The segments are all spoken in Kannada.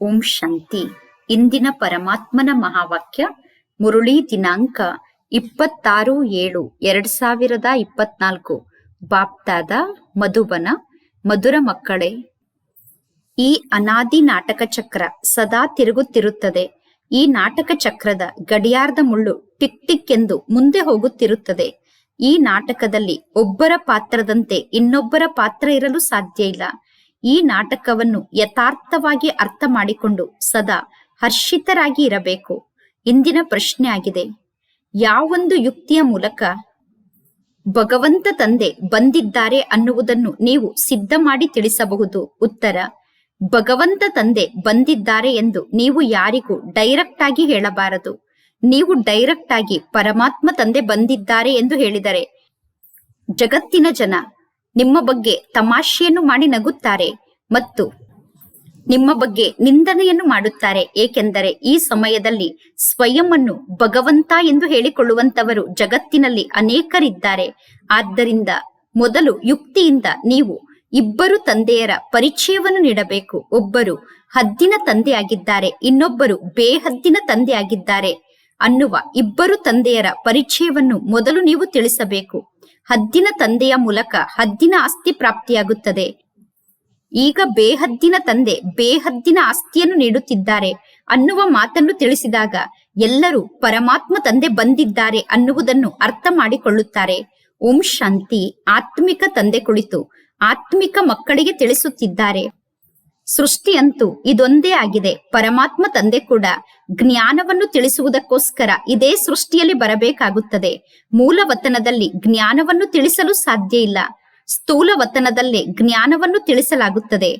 ಓಂ ಶಾಂತಿ. ಇಂದಿನ ಪರಮಾತ್ಮನ ಮಹಾವಾಕ್ಯ, ಮುರುಳಿ ದಿನಾಂಕ ಇಪ್ಪತ್ತಾರು ಏಳು ಎರಡ್ ಸಾವಿರದ ಇಪ್ಪತ್ನಾಲ್ಕು. ಬಾಪ್ತಾದ ಮಧುಬನ, ಮಧುರ ಮಕ್ಕಳೇ, ಈ ಅನಾದಿ ನಾಟಕ ಚಕ್ರ ಸದಾ ತಿರುಗುತ್ತಿರುತ್ತದೆ. ಈ ನಾಟಕ ಚಕ್ರದ ಗಡಿಯಾರದ ಮುಳ್ಳು ಟಿಕ್ ಟಿಕ್ ಎಂದು ಮುಂದೆ ಹೋಗುತ್ತಿರುತ್ತದೆ. ಈ ನಾಟಕದಲ್ಲಿ ಒಬ್ಬರ ಪಾತ್ರದಂತೆ ಇನ್ನೊಬ್ಬರ ಪಾತ್ರ ಇರಲು ಸಾಧ್ಯ ಇಲ್ಲ. ಈ ನಾಟಕವನ್ನು ಯಥಾರ್ಥವಾಗಿ ಅರ್ಥ ಮಾಡಿಕೊಂಡು ಸದಾ ಹರ್ಷಿತರಾಗಿ ಇರಬೇಕು ಇಂದಿನ ಪ್ರಶ್ನೆ ಆಗಿದೆ. ಯಾವೊಂದು ಯುಕ್ತಿಯ ಮೂಲಕ ಭಗವಂತ ತಂದೆ ಬಂದಿದ್ದಾರೆ ಅನ್ನುವುದನ್ನು ನೀವು ಸಿದ್ಧ ಮಾಡಿ ತಿಳಿಸಬಹುದು. ಉತ್ತರ, ಭಗವಂತ ತಂದೆ ಬಂದಿದ್ದಾರೆ ಎಂದು ನೀವು ಯಾರಿಗೂ ಡೈರೆಕ್ಟ್ ಆಗಿ ಹೇಳಬಾರದು. ನೀವು ಡೈರೆಕ್ಟ್ ಆಗಿ ಪರಮಾತ್ಮ ತಂದೆ ಬಂದಿದ್ದಾರೆ ಎಂದು ಹೇಳಿದರೆ ಜಗತ್ತಿನ ಜನ ನಿಮ್ಮ ಬಗ್ಗೆ ತಮಾಷೆಯನ್ನು ಮಾಡಿ ನಗುತ್ತಾರೆ ಮತ್ತು ನಿಮ್ಮ ಬಗ್ಗೆ ನಿಂದನೆಯನ್ನು ಮಾಡುತ್ತಾರೆ. ಏಕೆಂದರೆ ಈ ಸಮಯದಲ್ಲಿ ಸ್ವಯಂ ಭಗವಂತ ಎಂದು ಹೇಳಿಕೊಳ್ಳುವಂತವರು ಜಗತ್ತಿನಲ್ಲಿ ಅನೇಕರಿದ್ದಾರೆ. ಆದ್ದರಿಂದ ಮೊದಲು ಯುಕ್ತಿಯಿಂದ ನೀವು ಇಬ್ಬರು ತಂದೆಯರ ಪರಿಚಯವನ್ನು ನೀಡಬೇಕು. ಒಬ್ಬರು ಹದ್ದಿನ ತಂದೆಯಾಗಿದ್ದಾರೆ, ಇನ್ನೊಬ್ಬರು ಬೇಹದ್ದಿನ ತಂದೆಯಾಗಿದ್ದಾರೆ ಅನ್ನುವ ಇಬ್ಬರು ತಂದೆಯರ ಪರಿಚಯವನ್ನು ಮೊದಲು ನೀವು ತಿಳಿಸಬೇಕು. ಹದ್ದಿನ ತಂದೆಯ ಮೂಲಕ ಹದ್ದಿನ ಆಸ್ತಿ ಪ್ರಾಪ್ತಿಯಾಗುತ್ತದೆ. ಈಗ ಬೇಹದ್ದಿನ ತಂದೆ ಬೇಹದ್ದಿನ ಆಸ್ತಿಯನ್ನು ನೀಡುತ್ತಿದ್ದಾರೆ ಅನ್ನುವ ಮಾತನ್ನು ತಿಳಿಸಿದಾಗ ಎಲ್ಲರೂ ಪರಮಾತ್ಮ ತಂದೆ ಬಂದಿದ್ದಾರೆ ಅನ್ನುವುದನ್ನು ಅರ್ಥ ಮಾಡಿಕೊಳ್ಳುತ್ತಾರೆ. ಓಂ ಶಾಂತಿ ಆತ್ಮಿಕ ತಂದೆ ಕುಳಿತು ಆತ್ಮಿಕ ಮಕ್ಕಳಿಗೆ ತಿಳಿಸುತ್ತಿದ್ದಾರೆ. ಸೃಷ್ಟಿಯಂತೂ ಇದೊಂದೇ ಆಗಿದೆ. ಪರಮಾತ್ಮ ತಂದೆ ಕೂಡ ಜ್ಞಾನವನ್ನು ತಿಳಿಸುವುದಕ್ಕೋಸ್ಕರ ಇದೇ ಸೃಷ್ಟಿಯಲ್ಲಿ ಬರಬೇಕಾಗುತ್ತದೆ. ಮೂಲ ವತನದಲ್ಲಿ ಜ್ಞಾನವನ್ನು ತಿಳಿಸಲು ಸಾಧ್ಯ ಇಲ್ಲ. ಸ್ಥೂಲ ವತನದಲ್ಲೇ ಜ್ಞಾನವನ್ನು ತಿಳಿಸಲಾಗುತ್ತದೆ.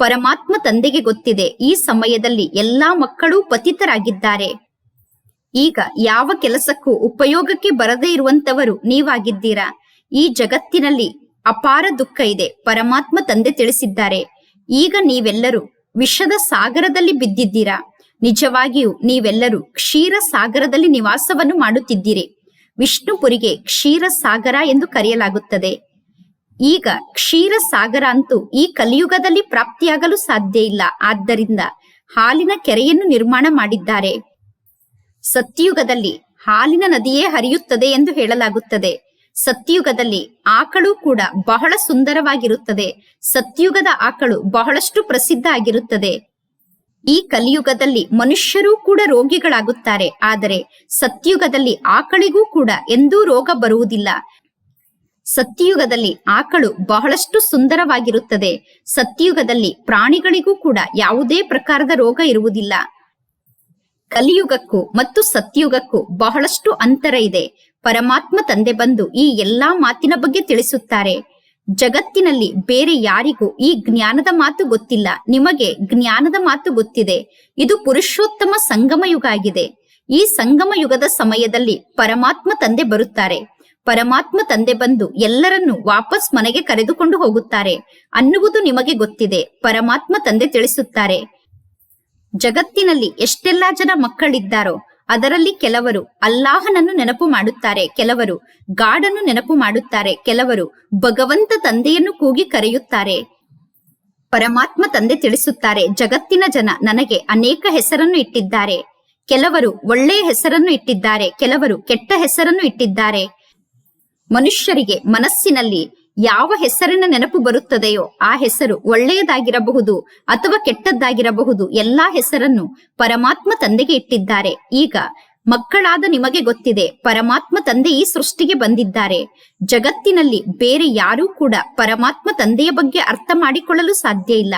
ಪರಮಾತ್ಮ ತಂದೆಗೆ ಗೊತ್ತಿದೆ, ಈ ಸಮಯದಲ್ಲಿ ಎಲ್ಲಾ ಮಕ್ಕಳು ಪತಿತರಾಗಿದ್ದಾರೆ. ಈಗ ಯಾವ ಕೆಲಸಕ್ಕೂ ಉಪಯೋಗಕ್ಕೆ ಬರದೇ ಇರುವಂತವರು ನೀವಾಗಿದ್ದೀರಾ? ಈ ಜಗತ್ತಿನಲ್ಲಿ ಅಪಾರ ದುಃಖ ಇದೆ, ಪರಮಾತ್ಮ ತಂದೆ ತಿಳಿಸಿದ್ದಾರೆ. ಈಗ ನೀವೆಲ್ಲರೂ ವಿಷದ ಸಾಗರದಲ್ಲಿ ಬಿದ್ದಿದ್ದೀರಾ? ನಿಜವಾಗಿಯೂ ನೀವೆಲ್ಲರೂ ಕ್ಷೀರ ಸಾಗರದಲ್ಲಿ ನಿವಾಸವನ್ನು ಮಾಡುತ್ತಿದ್ದೀರಿ. ವಿಷ್ಣುಪುರಿಗೆ ಕ್ಷೀರ ಸಾಗರ ಎಂದು ಕರೆಯಲಾಗುತ್ತದೆ. ಈಗ ಕ್ಷೀರ ಸಾಗರ ಅಂತೂ ಈ ಕಲಿಯುಗದಲ್ಲಿ ಪ್ರಾಪ್ತಿಯಾಗಲು ಸಾಧ್ಯ ಇಲ್ಲ. ಆದ್ದರಿಂದ ಹಾಲಿನ ಕೆರೆಯನ್ನು ನಿರ್ಮಾಣ ಮಾಡಿದ್ದಾರೆ. ಸತ್ಯುಗದಲ್ಲಿ ಹಾಲಿನ ನದಿಯೇ ಹರಿಯುತ್ತದೆ ಎಂದು ಹೇಳಲಾಗುತ್ತದೆ. ಸತ್ಯುಗದಲ್ಲಿ ಆಕಳು ಕೂಡ ಬಹಳ ಸುಂದರವಾಗಿರುತ್ತದೆ. ಸತ್ಯುಗದ ಆಕಳು ಬಹಳಷ್ಟು ಪ್ರಸಿದ್ಧ ಆಗಿರುತ್ತದೆ. ಈ ಕಲಿಯುಗದಲ್ಲಿ ಮನುಷ್ಯರೂ ಕೂಡ ರೋಗಿಗಳಾಗುತ್ತಾರೆ. ಆದರೆ ಸತ್ಯುಗದಲ್ಲಿ ಆಕಳಿಗೂ ಕೂಡ ಎಂದೂ ರೋಗ ಬರುವುದಿಲ್ಲ. ಸತ್ಯಯುಗದಲ್ಲಿ ಆಕಳು ಬಹಳಷ್ಟು ಸುಂದರವಾಗಿರುತ್ತದೆ. ಸತ್ಯಯುಗದಲ್ಲಿ ಪ್ರಾಣಿಗಳಿಗೂ ಕೂಡ ಯಾವುದೇ ಪ್ರಕಾರದ ರೋಗ ಇರುವುದಿಲ್ಲ. ಕಲಿಯುಗಕ್ಕೂ ಮತ್ತು ಸತ್ಯುಗಕ್ಕೂ ಬಹಳಷ್ಟು ಅಂತರ ಇದೆ. ಪರಮಾತ್ಮ ತಂದೆ ಬಂದು ಈ ಎಲ್ಲಾ ಮಾತಿನ ಬಗ್ಗೆ ತಿಳಿಸುತ್ತಾರೆ. ಜಗತ್ತಿನಲ್ಲಿ ಬೇರೆ ಯಾರಿಗೂ ಈ ಜ್ಞಾನದ ಮಾತು ಗೊತ್ತಿಲ್ಲ. ನಿಮಗೆ ಜ್ಞಾನದ ಮಾತು ಗೊತ್ತಿದೆ. ಇದು ಪುರುಷೋತ್ತಮ ಸಂಗಮ ಯುಗ ಆಗಿದೆ. ಈ ಸಂಗಮ ಯುಗದ ಸಮಯದಲ್ಲಿ ಪರಮಾತ್ಮ ತಂದೆ ಬರುತ್ತಾರೆ. ಪರಮಾತ್ಮ ತಂದೆ ಬಂದು ಎಲ್ಲರನ್ನು ವಾಪಸ್ ಮನೆಗೆ ಕರೆದುಕೊಂಡು ಹೋಗುತ್ತಾರೆ. ಅನ್ನುವುದು ನಿಮಗೆ ಗೊತ್ತಿದೆ. ಪರಮಾತ್ಮ ತಂದೆ ತಿಳಿಸುತ್ತಾರೆ. ಜಗತ್ತಿನಲ್ಲಿ ಎಷ್ಟೆಲ್ಲಾ ಜನ ಮಕ್ಕಳಿದ್ದಾರೋ ಅದರಲ್ಲಿ ಕೆಲವರು ಅಲ್ಲಾಹನನ್ನು ನೆನಪು ಮಾಡುತ್ತಾರೆ, ಕೆಲವರು ಗಾಡನ್ನು ನೆನಪು ಮಾಡುತ್ತಾರೆ, ಕೆಲವರು ಭಗವಂತ ತಂದೆಯನ್ನು ಕೂಗಿ ಕರೆಯುತ್ತಾರೆ. ಪರಮಾತ್ಮ ತಂದೆ ತಿಳಿಸುತ್ತಾರೆ, ಜಗತ್ತಿನ ಜನ ನನಗೆ ಅನೇಕ ಹೆಸರನ್ನು ಇಟ್ಟಿದ್ದಾರೆ. ಕೆಲವರು ಒಳ್ಳೆಯ ಹೆಸರನ್ನು ಇಟ್ಟಿದ್ದಾರೆ, ಕೆಲವರು ಕೆಟ್ಟ ಹೆಸರನ್ನು ಇಟ್ಟಿದ್ದಾರೆ. ಮನುಷ್ಯರಿಗೆ ಮನಸ್ಸಿನಲ್ಲಿ ಯಾವ ಹೆಸರಿನ ನೆನಪು ಬರುತ್ತದೆಯೋ ಆ ಹೆಸರು ಒಳ್ಳೆಯದಾಗಿರಬಹುದು ಅಥವಾ ಕೆಟ್ಟದ್ದಾಗಿರಬಹುದು ಎಲ್ಲಾ ಹೆಸರನ್ನು ಪರಮಾತ್ಮ ತಂದೆಗೆ ಇಟ್ಟಿದ್ದಾರೆ. ಈಗ ಮಕ್ಕಳಾದ ನಿಮಗೆ ಗೊತ್ತಿದೆ, ಪರಮಾತ್ಮ ತಂದೆ ಈ ಸೃಷ್ಟಿಗೆ ಬಂದಿದ್ದಾರೆ. ಜಗತ್ತಿನಲ್ಲಿ ಬೇರೆ ಯಾರೂ ಕೂಡ ಪರಮಾತ್ಮ ತಂದೆಯ ಬಗ್ಗೆ ಅರ್ಥ ಮಾಡಿಕೊಳ್ಳಲು ಸಾಧ್ಯ ಇಲ್ಲ.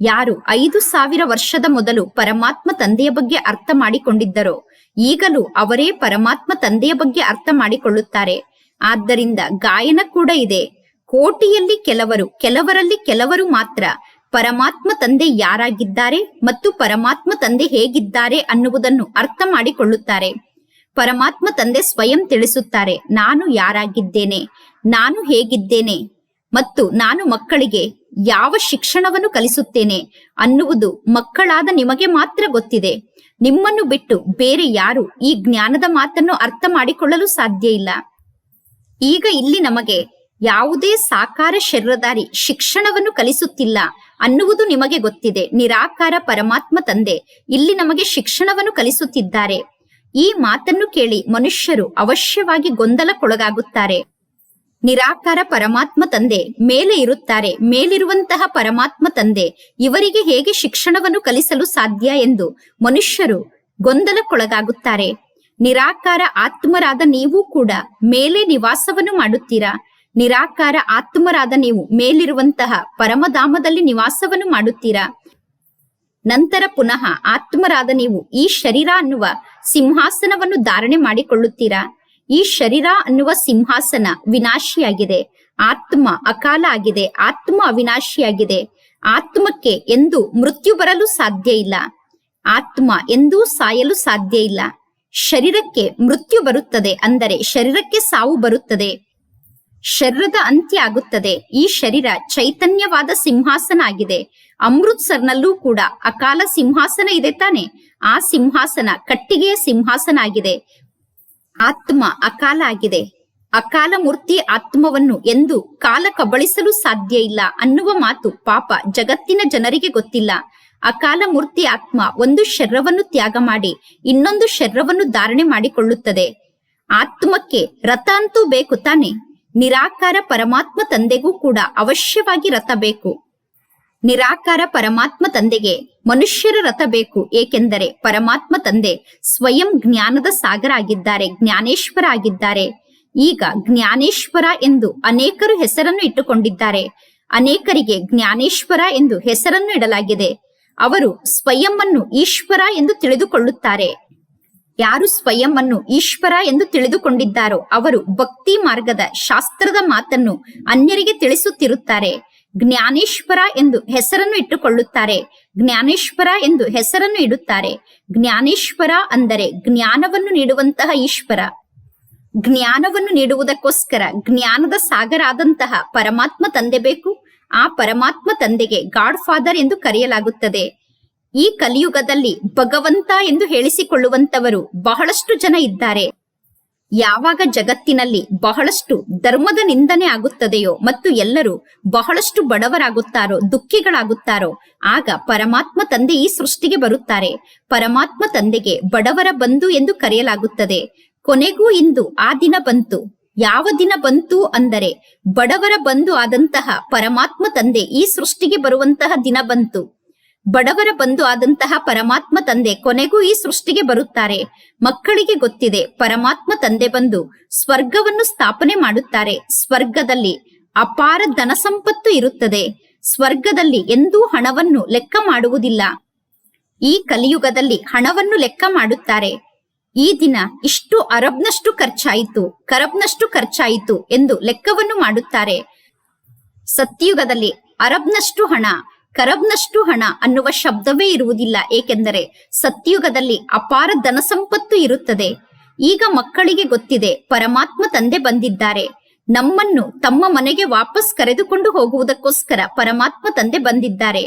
ಯಾರು ಐದು ಸಾವಿರ ವರ್ಷದ ಮೊದಲು ಪರಮಾತ್ಮ ತಂದೆಯ ಬಗ್ಗೆ ಅರ್ಥ ಮಾಡಿಕೊಂಡಿದ್ದರೋ, ಈಗಲೂ ಅವರೇ ಪರಮಾತ್ಮ ತಂದೆಯ ಬಗ್ಗೆ ಅರ್ಥ ಮಾಡಿಕೊಳ್ಳುತ್ತಾರೆ. ಆದ್ದರಿಂದ ಗಾಯನ ಕೂಡ ಇದೆ. ಕೋಟಿಯಲ್ಲಿ ಕೆಲವರು, ಕೆಲವರಲ್ಲಿ ಕೆಲವರು ಮಾತ್ರ ಪರಮಾತ್ಮ ತಂದೆ ಯಾರಾಗಿದ್ದಾರೆ ಮತ್ತು ಪರಮಾತ್ಮ ತಂದೆ ಹೇಗಿದ್ದಾರೆ ಅನ್ನುವುದನ್ನು ಅರ್ಥ ಮಾಡಿಕೊಳ್ಳುತ್ತಾರೆ. ಪರಮಾತ್ಮ ತಂದೆ ಸ್ವಯಂ ತಿಳಿಸುತ್ತಾರೆ, ನಾನು ಯಾರಾಗಿದ್ದೇನೆ, ನಾನು ಹೇಗಿದ್ದೇನೆ ಮತ್ತು ನಾನು ಮಕ್ಕಳಿಗೆ ಯಾವ ಶಿಕ್ಷಣವನ್ನು ಕಲಿಸುತ್ತೇನೆ ಅನ್ನುವುದು ಮಕ್ಕಳಾದ ನಿಮಗೆ ಮಾತ್ರ ಗೊತ್ತಿದೆ. ನಿಮ್ಮನ್ನು ಬಿಟ್ಟು ಬೇರೆ ಯಾರು ಈ ಜ್ಞಾನದ ಮಾತನ್ನು ಅರ್ಥ ಮಾಡಿಕೊಳ್ಳಲು ಸಾಧ್ಯ ಇಲ್ಲ. ಈಗ ಇಲ್ಲಿ ನಮಗೆ ಯಾವುದೇ ಸಾಕಾರ ಶರೀರಧಾರಿ ಶಿಕ್ಷಣವನ್ನು ಕಲಿಸುತ್ತಿಲ್ಲ ಅನ್ನುವುದು ನಿಮಗೆ ಗೊತ್ತಿದೆ. ನಿರಾಕಾರ ಪರಮಾತ್ಮ ತಂದೆ, ಇಲ್ಲಿ ನಮಗೆ ಶಿಕ್ಷಣವನ್ನು ಕಲಿಸುತ್ತಿದ್ದಾರೆ. ಈ ಮಾತನ್ನು ಕೇಳಿ ಮನುಷ್ಯರು ಅವಶ್ಯವಾಗಿ ಗೊಂದಲಕ್ಕೊಳಗಾಗುತ್ತಾರೆ. ನಿರಾಕಾರ ಪರಮಾತ್ಮ ತಂದೆ, ಮೇಲೆ ಇರುತ್ತಾರೆ. ಮೇಲಿರುವಂತಹ ಪರಮಾತ್ಮ ತಂದೆ, ಇವರಿಗೆ ಹೇಗೆ ಶಿಕ್ಷಣವನ್ನು ಕಲಿಸಲು ಸಾಧ್ಯ ಎಂದು ಮನುಷ್ಯರು ಗೊಂದಲಕ್ಕೊಳಗಾಗುತ್ತಾರೆ. ನಿರಾಕಾರ ಆತ್ಮರಾದ ನೀವು ಕೂಡ ಮೇಲೆ ನಿವಾಸವನ್ನು ಮಾಡುತ್ತೀರಾ? ನಿರಾಕಾರ ಆತ್ಮರಾದ ನೀವು ಮೇಲಿರುವಂತಹ ಪರಮಧಾಮದಲ್ಲಿ ನಿವಾಸವನ್ನು ಮಾಡುತ್ತೀರಾ? ನಂತರ ಪುನಃ ಆತ್ಮರಾದ ನೀವು ಈ ಶರೀರ ಅನ್ನುವ ಸಿಂಹಾಸನವನ್ನು ಧಾರಣೆ ಮಾಡಿಕೊಳ್ಳುತ್ತೀರಾ? ಈ ಶರೀರ ಅನ್ನುವ ಸಿಂಹಾಸನ ವಿನಾಶಿಯಾಗಿದೆ. ಆತ್ಮ ಅಕಾಲ ಆಗಿದೆ. ಆತ್ಮ ಅವಿನಾಶಿಯಾಗಿದೆ. ಆತ್ಮಕ್ಕೆ ಎಂದು ಮೃತ್ಯು ಬರಲು ಸಾಧ್ಯ ಇಲ್ಲ. ಆತ್ಮ ಎಂದೂ ಸಾಯಲು ಸಾಧ್ಯ ಇಲ್ಲ. ಶರೀರಕ್ಕೆ ಮೃತ್ಯು ಬರುತ್ತದೆ. ಅಂದರೆ ಶರೀರಕ್ಕೆ ಸಾವು ಬರುತ್ತದೆ. ಶರೀರದ ಅಂತ್ಯ ಆಗುತ್ತದೆ. ಈ ಶರೀರ ಚೈತನ್ಯವಾದ ಸಿಂಹಾಸನ ಆಗಿದೆ ಅಮೃತ್ಸರ್ನಲ್ಲೂ ಕೂಡ ಅಕಾಲ ಸಿಂಹಾಸನ ಇದೆ ತಾನೆ. ಆ ಸಿಂಹಾಸನ ಕಟ್ಟಿಗೆಯ ಸಿಂಹಾಸನ ಆಗಿದೆ ಆತ್ಮ ಅಕಾಲ ಆಗಿದೆ. ಅಕಾಲ ಮೂರ್ತಿ ಆತ್ಮವನ್ನು ಎಂದು ಕಾಲ ಕಬಳಿಸಲು ಸಾಧ್ಯ ಇಲ್ಲ ಅನ್ನುವ ಮಾತು ಪಾಪ ಜಗತ್ತಿನ ಜನರಿಗೆ ಗೊತ್ತಿಲ್ಲ. ಅಕಾಲ ಮೂರ್ತಿ ಆತ್ಮ ಒಂದು ಶರೀರವನ್ನು ತ್ಯಾಗ ಮಾಡಿ ಇನ್ನೊಂದು ಶರೀರವನ್ನು ಧಾರಣೆ ಮಾಡಿಕೊಳ್ಳುತ್ತದೆ. ಆತ್ಮಕ್ಕೆ ರಥ ಅಂತೂ ಬೇಕು ತಾನೆ. ನಿರಾಕಾರ ಪರಮಾತ್ಮ ತಂದೆಗೂ ಕೂಡ ಅವಶ್ಯವಾಗಿ ರಥ ಬೇಕು. ನಿರಾಕಾರ ಪರಮಾತ್ಮ ತಂದೆಗೆ ಮನುಷ್ಯರ ರಥ ಬೇಕು. ಏಕೆಂದರೆ ಪರಮಾತ್ಮ ತಂದೆ ಸ್ವಯಂ ಜ್ಞಾನದ ಸಾಗರ ಆಗಿದ್ದಾರೆ, ಜ್ಞಾನೇಶ್ವರ ಆಗಿದ್ದಾರೆ. ಈಗ ಜ್ಞಾನೇಶ್ವರ ಎಂದು ಅನೇಕರು ಹೆಸರನ್ನು ಇಟ್ಟುಕೊಂಡಿದ್ದಾರೆ. ಅನೇಕರಿಗೆ ಜ್ಞಾನೇಶ್ವರ ಎಂದು ಹೆಸರನ್ನು ಇಡಲಾಗಿದೆ. ಅವರು ಸ್ವಯಂ ಅನ್ನು ಈಶ್ವರ ಎಂದು ತಿಳಿದುಕೊಳ್ಳುತ್ತಾರೆ. ಯಾರು ಸ್ವಯಂ ಅನ್ನು ಈಶ್ವರ ಎಂದು ತಿಳಿದುಕೊಂಡಿದ್ದಾರೋ ಅವರು ಭಕ್ತಿ ಮಾರ್ಗದ ಶಾಸ್ತ್ರದ ಮಾತನ್ನು ಅನ್ಯರಿಗೆ ತಿಳಿಸುತ್ತಿರುತ್ತಾರೆ. ಜ್ಞಾನೇಶ್ವರ ಎಂದು ಹೆಸರನ್ನು ಇಟ್ಟುಕೊಳ್ಳುತ್ತಾರೆ. ಜ್ಞಾನೇಶ್ವರ ಎಂದು ಹೆಸರನ್ನು ಇಡುತ್ತಾರೆ. ಜ್ಞಾನೇಶ್ವರ ಅಂದರೆ ಜ್ಞಾನವನ್ನು ನೀಡುವಂತಹ ಈಶ್ವರ. ಜ್ಞಾನವನ್ನು ನೀಡುವುದಕ್ಕೋಸ್ಕರ ಜ್ಞಾನದ ಸಾಗರ ಆದಂತಹ ಪರಮಾತ್ಮ ತಂದೆ ಬೇಕು. ಆ ಪರಮಾತ್ಮ ತಂದೆಗೆ ಗಾಡ್ ಫಾದರ್ ಎಂದು ಕರೆಯಲಾಗುತ್ತದೆ. ಈ ಕಲಿಯುಗದಲ್ಲಿ ಭಗವಂತ ಎಂದು ಹೇಳಿಸಿಕೊಳ್ಳುವಂತವರು ಬಹಳಷ್ಟು ಜನ ಇದ್ದಾರೆ. ಯಾವಾಗ ಜಗತ್ತಿನಲ್ಲಿ ಬಹಳಷ್ಟು ಧರ್ಮದ ನಿಂದನೆ ಆಗುತ್ತದೆಯೋ ಮತ್ತು ಎಲ್ಲರೂ ಬಹಳಷ್ಟು ಬಡವರಾಗುತ್ತಾರೋ, ದುಃಖಿಗಳಾಗುತ್ತಾರೋ, ಆಗ ಪರಮಾತ್ಮ ತಂದೆ ಈ ಸೃಷ್ಟಿಗೆ ಬರುತ್ತಾರೆ. ಪರಮಾತ್ಮ ತಂದೆಗೆ ಬಡವರ ಬಂಧು ಎಂದು ಕರೆಯಲಾಗುತ್ತದೆ. ಕೊನೆಗೂ ಇಂದು ಆ ದಿನ ಬಂತು. ಯಾವ ದಿನ ಬಂತು ಅಂದರೆ ಬಡವರ ಬಂಧು ಆದಂತಹ ಪರಮಾತ್ಮ ತಂದೆ ಈ ಸೃಷ್ಟಿಗೆ ಬರುವಂತಹ ದಿನ ಬಂತು. ಬಡವರ ಬಂಧು ಆದಂತಹ ಪರಮಾತ್ಮ ತಂದೆ ಕೊನೆಗೂ ಈ ಸೃಷ್ಟಿಗೆ ಬರುತ್ತಾರೆ. ಮಕ್ಕಳಿಗೆ ಗೊತ್ತಿದೆ, ಪರಮಾತ್ಮ ತಂದೆ ಬಂದು ಸ್ವರ್ಗವನ್ನು ಸ್ಥಾಪನೆ ಮಾಡುತ್ತಾರೆ. ಸ್ವರ್ಗದಲ್ಲಿ ಅಪಾರ ಧನ ಸಂಪತ್ತು ಇರುತ್ತದೆ. ಸ್ವರ್ಗದಲ್ಲಿ ಎಂದೂ ಹಣವನ್ನು ಲೆಕ್ಕ ಮಾಡುವುದಿಲ್ಲ. ಈ ಕಲಿಯುಗದಲ್ಲಿ ಹಣವನ್ನು ಲೆಕ್ಕ ಮಾಡುತ್ತಾರೆ. ಈ ದಿನ ಇಷ್ಟು ಅರಬ್ನಷ್ಟು ಖರ್ಚಾಯಿತು, ಕರಬ್ನಷ್ಟು ಖರ್ಚಾಯಿತು ಎಂದು ಲೆಕ್ಕವನ್ನು ಮಾಡುತ್ತಾರೆ. ಸತ್ಯುಗದಲ್ಲಿ ಅರಬ್ನಷ್ಟು ಹಣ ಕರಬ್ನಷ್ಟು ಹಣ ಅನ್ನುವ ಶಬ್ದವೇ ಇರುವುದಿಲ್ಲ, ಏಕೆಂದರೆ ಸತ್ಯುಗದಲ್ಲಿ ಅಪಾರ ಧನ ಸಂಪತ್ತು ಇರುತ್ತದೆ. ಈಗ ಮಕ್ಕಳಿಗೆ ಗೊತ್ತಿದೆ, ಪರಮಾತ್ಮ ತಂದೆ ಬಂದಿದ್ದಾರೆ. ನಮ್ಮನ್ನು ತಮ್ಮ ಮನೆಗೆ ವಾಪಸ್ ಕರೆದುಕೊಂಡು ಹೋಗುವುದಕ್ಕೋಸ್ಕರ ಪರಮಾತ್ಮ ತಂದೆ ಬಂದಿದ್ದಾರೆ.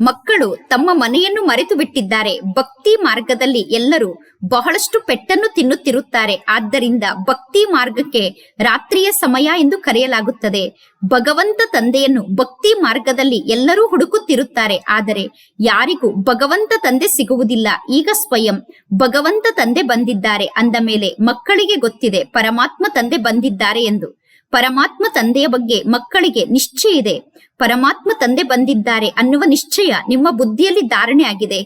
ಮಕ್ಕಳು ತಮ್ಮ ಮನೆಯನ್ನು ಮರೆತು ಬಿಟ್ಟಿದ್ದಾರೆ ಭಕ್ತಿ ಮಾರ್ಗದಲ್ಲಿ ಎಲ್ಲರೂ ಬಹಳಷ್ಟು ಪೆಟ್ಟನ್ನು ತಿನ್ನುತ್ತಿರುತ್ತಾರೆ. ಆದ್ದರಿಂದ ಭಕ್ತಿ ಮಾರ್ಗಕ್ಕೆ ರಾತ್ರಿಯ ಸಮಯ ಎಂದು ಕರೆಯಲಾಗುತ್ತದೆ. ಭಗವಂತ ತಂದೆಯನ್ನು ಭಕ್ತಿ ಮಾರ್ಗದಲ್ಲಿ ಎಲ್ಲರೂ ಹುಡುಕುತ್ತಿರುತ್ತಾರೆ. ಆದರೆ ಯಾರಿಗೂ ಭಗವಂತ ತಂದೆ ಸಿಗುವುದಿಲ್ಲ. ಈಗ ಸ್ವಯಂ ಭಗವಂತ ತಂದೆ ಬಂದಿದ್ದಾರೆ. ಅಂದ ಮೇಲೆ ಮಕ್ಕಳಿಗೆ ಗೊತ್ತಿದೆ, ಪರಮಾತ್ಮ ತಂದೆ ಬಂದಿದ್ದಾರೆ ಎಂದು. ಪರಮಾತ್ಮ ತಂದೆಯ ಬಗ್ಗೆ ಮಕ್ಕಳಿಗೆ ನಿಶ್ಚಯ ಇದೆ. ಪರಮಾತ್ಮ ತಂದೆ ಬಂದಿದ್ದಾರೆ ಅನ್ನುವ ನಿಶ್ಚಯ ನಿಮ್ಮ ಬುದ್ಧಿಯಲ್ಲಿ ಧಾರಣೆ ಆಗಿದೆ.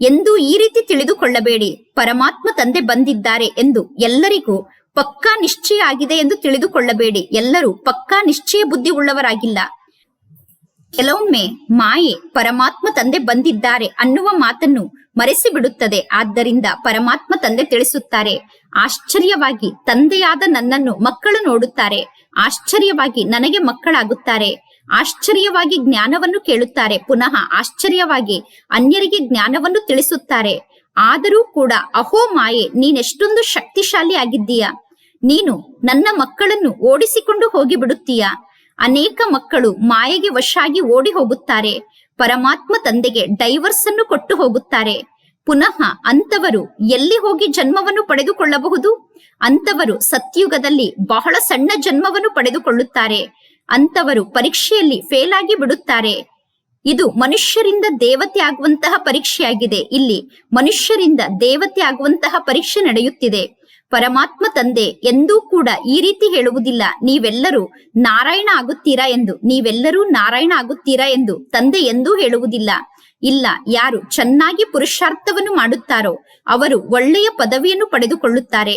ಎಂದು ಈ ರೀತಿ ತಿಳಿದುಕೊಳ್ಳಬೇಡಿ. ಪರಮಾತ್ಮ ತಂದೆ ಬಂದಿದ್ದಾರೆ ಎಂದು ಎಲ್ಲರಿಗೂ ಪಕ್ಕಾ ನಿಶ್ಚಯ ಆಗಿದೆ ಎಂದು ತಿಳಿದುಕೊಳ್ಳಬೇಡಿ. ಎಲ್ಲರೂ ಪಕ್ಕಾ ನಿಶ್ಚಯ ಬುದ್ಧಿ ಉಳ್ಳವರಾಗಿಲ್ಲ ಕೆಲವೊಮ್ಮೆ ಮಾಯೆ ಪರಮಾತ್ಮ ತಂದೆ ಬಂದಿದ್ದಾರೆ ಅನ್ನುವ ಮಾತನ್ನು ಮರೆಸಿ ಬಿಡುತ್ತದೆ ಆದ್ದರಿಂದ ಪರಮಾತ್ಮ ತಂದೆ ತಿಳಿಸುತ್ತಾರೆ. ಆಶ್ಚರ್ಯವಾಗಿ ತಂದೆಯಾದ ನನ್ನನ್ನು ಮಕ್ಕಳು ನೋಡುತ್ತಾರೆ. ಆಶ್ಚರ್ಯವಾಗಿ ನನಗೆ ಮಕ್ಕಳಾಗುತ್ತಾರೆ. ಆಶ್ಚರ್ಯವಾಗಿ ಜ್ಞಾನವನ್ನು ಕೇಳುತ್ತಾರೆ. ಪುನಃ ಆಶ್ಚರ್ಯವಾಗಿ ಅನ್ಯರಿಗೆ ಜ್ಞಾನವನ್ನು ತಿಳಿಸುತ್ತಾರೆ. ಆದರೂ ಕೂಡ, ಅಹೋ ಮಾಯೆ, ನೀನೆಷ್ಟೊಂದು ಶಕ್ತಿಶಾಲಿ ಆಗಿದ್ದೀಯ ನೀನು ನನ್ನ ಮಕ್ಕಳನ್ನು ಓಡಿಸಿಕೊಂಡು ಹೋಗಿ ಬಿಡುತ್ತೀಯಾ ಅನೇಕ ಮಕ್ಕಳು ಮಾಯೆಗೆ ವಶಾಗಿ ಓಡಿ ಹೋಗುತ್ತಾರೆ. ಪರಮಾತ್ಮ ತಂದೆಗೆ ಡೈವರ್ಸ್ ಅನ್ನು ಕೊಟ್ಟು ಹೋಗುತ್ತಾರೆ. ಪುನಃ ಅಂತವರು ಎಲ್ಲಿ ಹೋಗಿ ಜನ್ಮವನ್ನು ಪಡೆದುಕೊಳ್ಳಬಹುದು? ಅಂತವರು ಸತ್ಯುಗದಲ್ಲಿ ಬಹಳ ಸಣ್ಣ ಜನ್ಮವನ್ನು ಪಡೆದುಕೊಳ್ಳುತ್ತಾರೆ. ಅಂತವರು ಪರೀಕ್ಷೆಯಲ್ಲಿ ಫೇಲ್ ಆಗಿ ಬಿಡುತ್ತಾರೆ. ಇದು ಮನುಷ್ಯರಿಂದ ದೇವತೆ ಆಗುವಂತಹ ಪರೀಕ್ಷೆಯಾಗಿದೆ. ಇಲ್ಲಿ ಮನುಷ್ಯರಿಂದ ದೇವತೆ ಆಗುವಂತಹ ಪರೀಕ್ಷೆ ನಡೆಯುತ್ತಿದೆ. ಪರಮಾತ್ಮ ತಂದೆ ಎಂದೂ ಕೂಡ ಈ ರೀತಿ ಹೇಳುವುದಿಲ್ಲ. ನೀವೆಲ್ಲರೂ ನಾರಾಯಣ ಆಗುತ್ತೀರಾ ಎಂದು, ನೀವೆಲ್ಲರೂ ನಾರಾಯಣ ಆಗುತ್ತೀರಾ ಎಂದು ತಂದೆ ಎಂದೂ ಹೇಳುವುದಿಲ್ಲ. ಇಲ್ಲ, ಯಾರು ಚೆನ್ನಾಗಿ ಪುರುಷಾರ್ಥವನ್ನು ಮಾಡುತ್ತಾರೋ ಅವರು ಒಳ್ಳೆಯ ಪದವಿಯನ್ನು ಪಡೆದುಕೊಳ್ಳುತ್ತಾರೆ.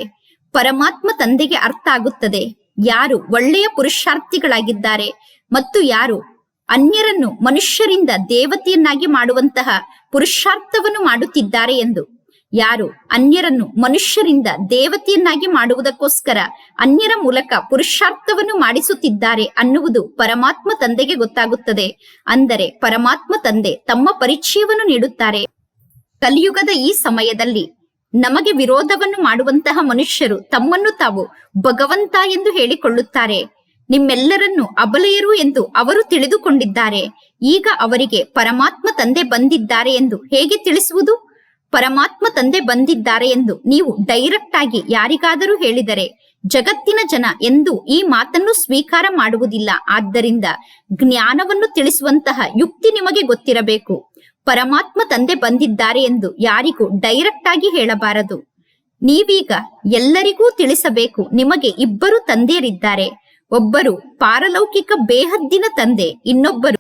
ಪರಮಾತ್ಮ ತಂದೆಗೆ ಅರ್ಥ ಆಗುತ್ತದೆ. ಯಾರು ಒಳ್ಳೆಯ ಪುರುಷಾರ್ಥಿಗಳಾಗಿದ್ದಾರೆ ಮತ್ತು ಯಾರು ಅನ್ಯರನ್ನು ಮನುಷ್ಯರಿಂದ ದೇವತೆಯನ್ನಾಗಿ ಮಾಡುವಂತಹ ಪುರುಷಾರ್ಥವನ್ನು ಮಾಡುತ್ತಿದ್ದಾರೆ ಎಂದು. ಯಾರು? ಅನ್ಯರನ್ನು ಮನುಷ್ಯರಿಂದ ದೇವತೆಯನ್ನಾಗಿ ಮಾಡುವುದಕ್ಕೋಸ್ಕರ ಅನ್ಯರ ಮೂಲಕ ಪುರುಷಾರ್ಥವನ್ನು ಮಾಡಿಸುತ್ತಿದ್ದಾರೆ ಅನ್ನುವುದು ಪರಮಾತ್ಮ ತಂದೆಗೆ ಗೊತ್ತಾಗುತ್ತದೆ. ಅಂದರೆ ಪರಮಾತ್ಮ ತಂದೆ ತಮ್ಮ ಪರಿಚಯವನ್ನು ನೀಡುತ್ತಾರೆ. ಕಲಿಯುಗದ ಈ ಸಮಯದಲ್ಲಿ ನಮಗೆ ವಿರೋಧವನ್ನು ಮಾಡುವಂತಹ ಮನುಷ್ಯರು ತಮ್ಮನ್ನು ತಾವು ಭಗವಂತ ಎಂದು ಹೇಳಿಕೊಳ್ಳುತ್ತಾರೆ. ನಿಮ್ಮೆಲ್ಲರನ್ನು ಅಬಲೆಯರು ಎಂದು ಅವರು ತಿಳಿದುಕೊಂಡಿದ್ದಾರೆ. ಈಗ ಅವರಿಗೆ ಪರಮಾತ್ಮ ತಂದೆ ಬಂದಿದ್ದಾರೆ ಎಂದು ಹೇಗೆ ತಿಳಿಸುವುದು? ಪರಮಾತ್ಮ ತಂದೆ ಬಂದಿದ್ದಾರೆ ಎಂದು ನೀವು ಡೈರೆಕ್ಟ್ ಆಗಿ ಯಾರಿಗಾದರೂ ಹೇಳಿದರೆ ಜಗತ್ತಿನ ಜನ ಎಂದು ಈ ಮಾತನ್ನು ಸ್ವೀಕಾರ ಮಾಡುವುದಿಲ್ಲ. ಆದ್ದರಿಂದ ಜ್ಞಾನವನ್ನು ತಿಳಿಸುವಂತಹ ಯುಕ್ತಿ ನಿಮಗೆ ಗೊತ್ತಿರಬೇಕು. ಪರಮಾತ್ಮ ತಂದೆ ಬಂದಿದ್ದಾರೆ ಎಂದು ಯಾರಿಗೂ ಡೈರೆಕ್ಟ್ ಆಗಿ ಹೇಳಬಾರದು. ನೀವೀಗ ಎಲ್ಲರಿಗೂ ತಿಳಿಸಬೇಕು, ನಿಮಗೆ ಇಬ್ಬರು ತಂದೆಯರಿದ್ದಾರೆ. ಒಬ್ಬರು ಪಾರಲೌಕಿಕ ಬೇಹದ್ದಿನ ತಂದೆ, ಇನ್ನೊಬ್ಬರು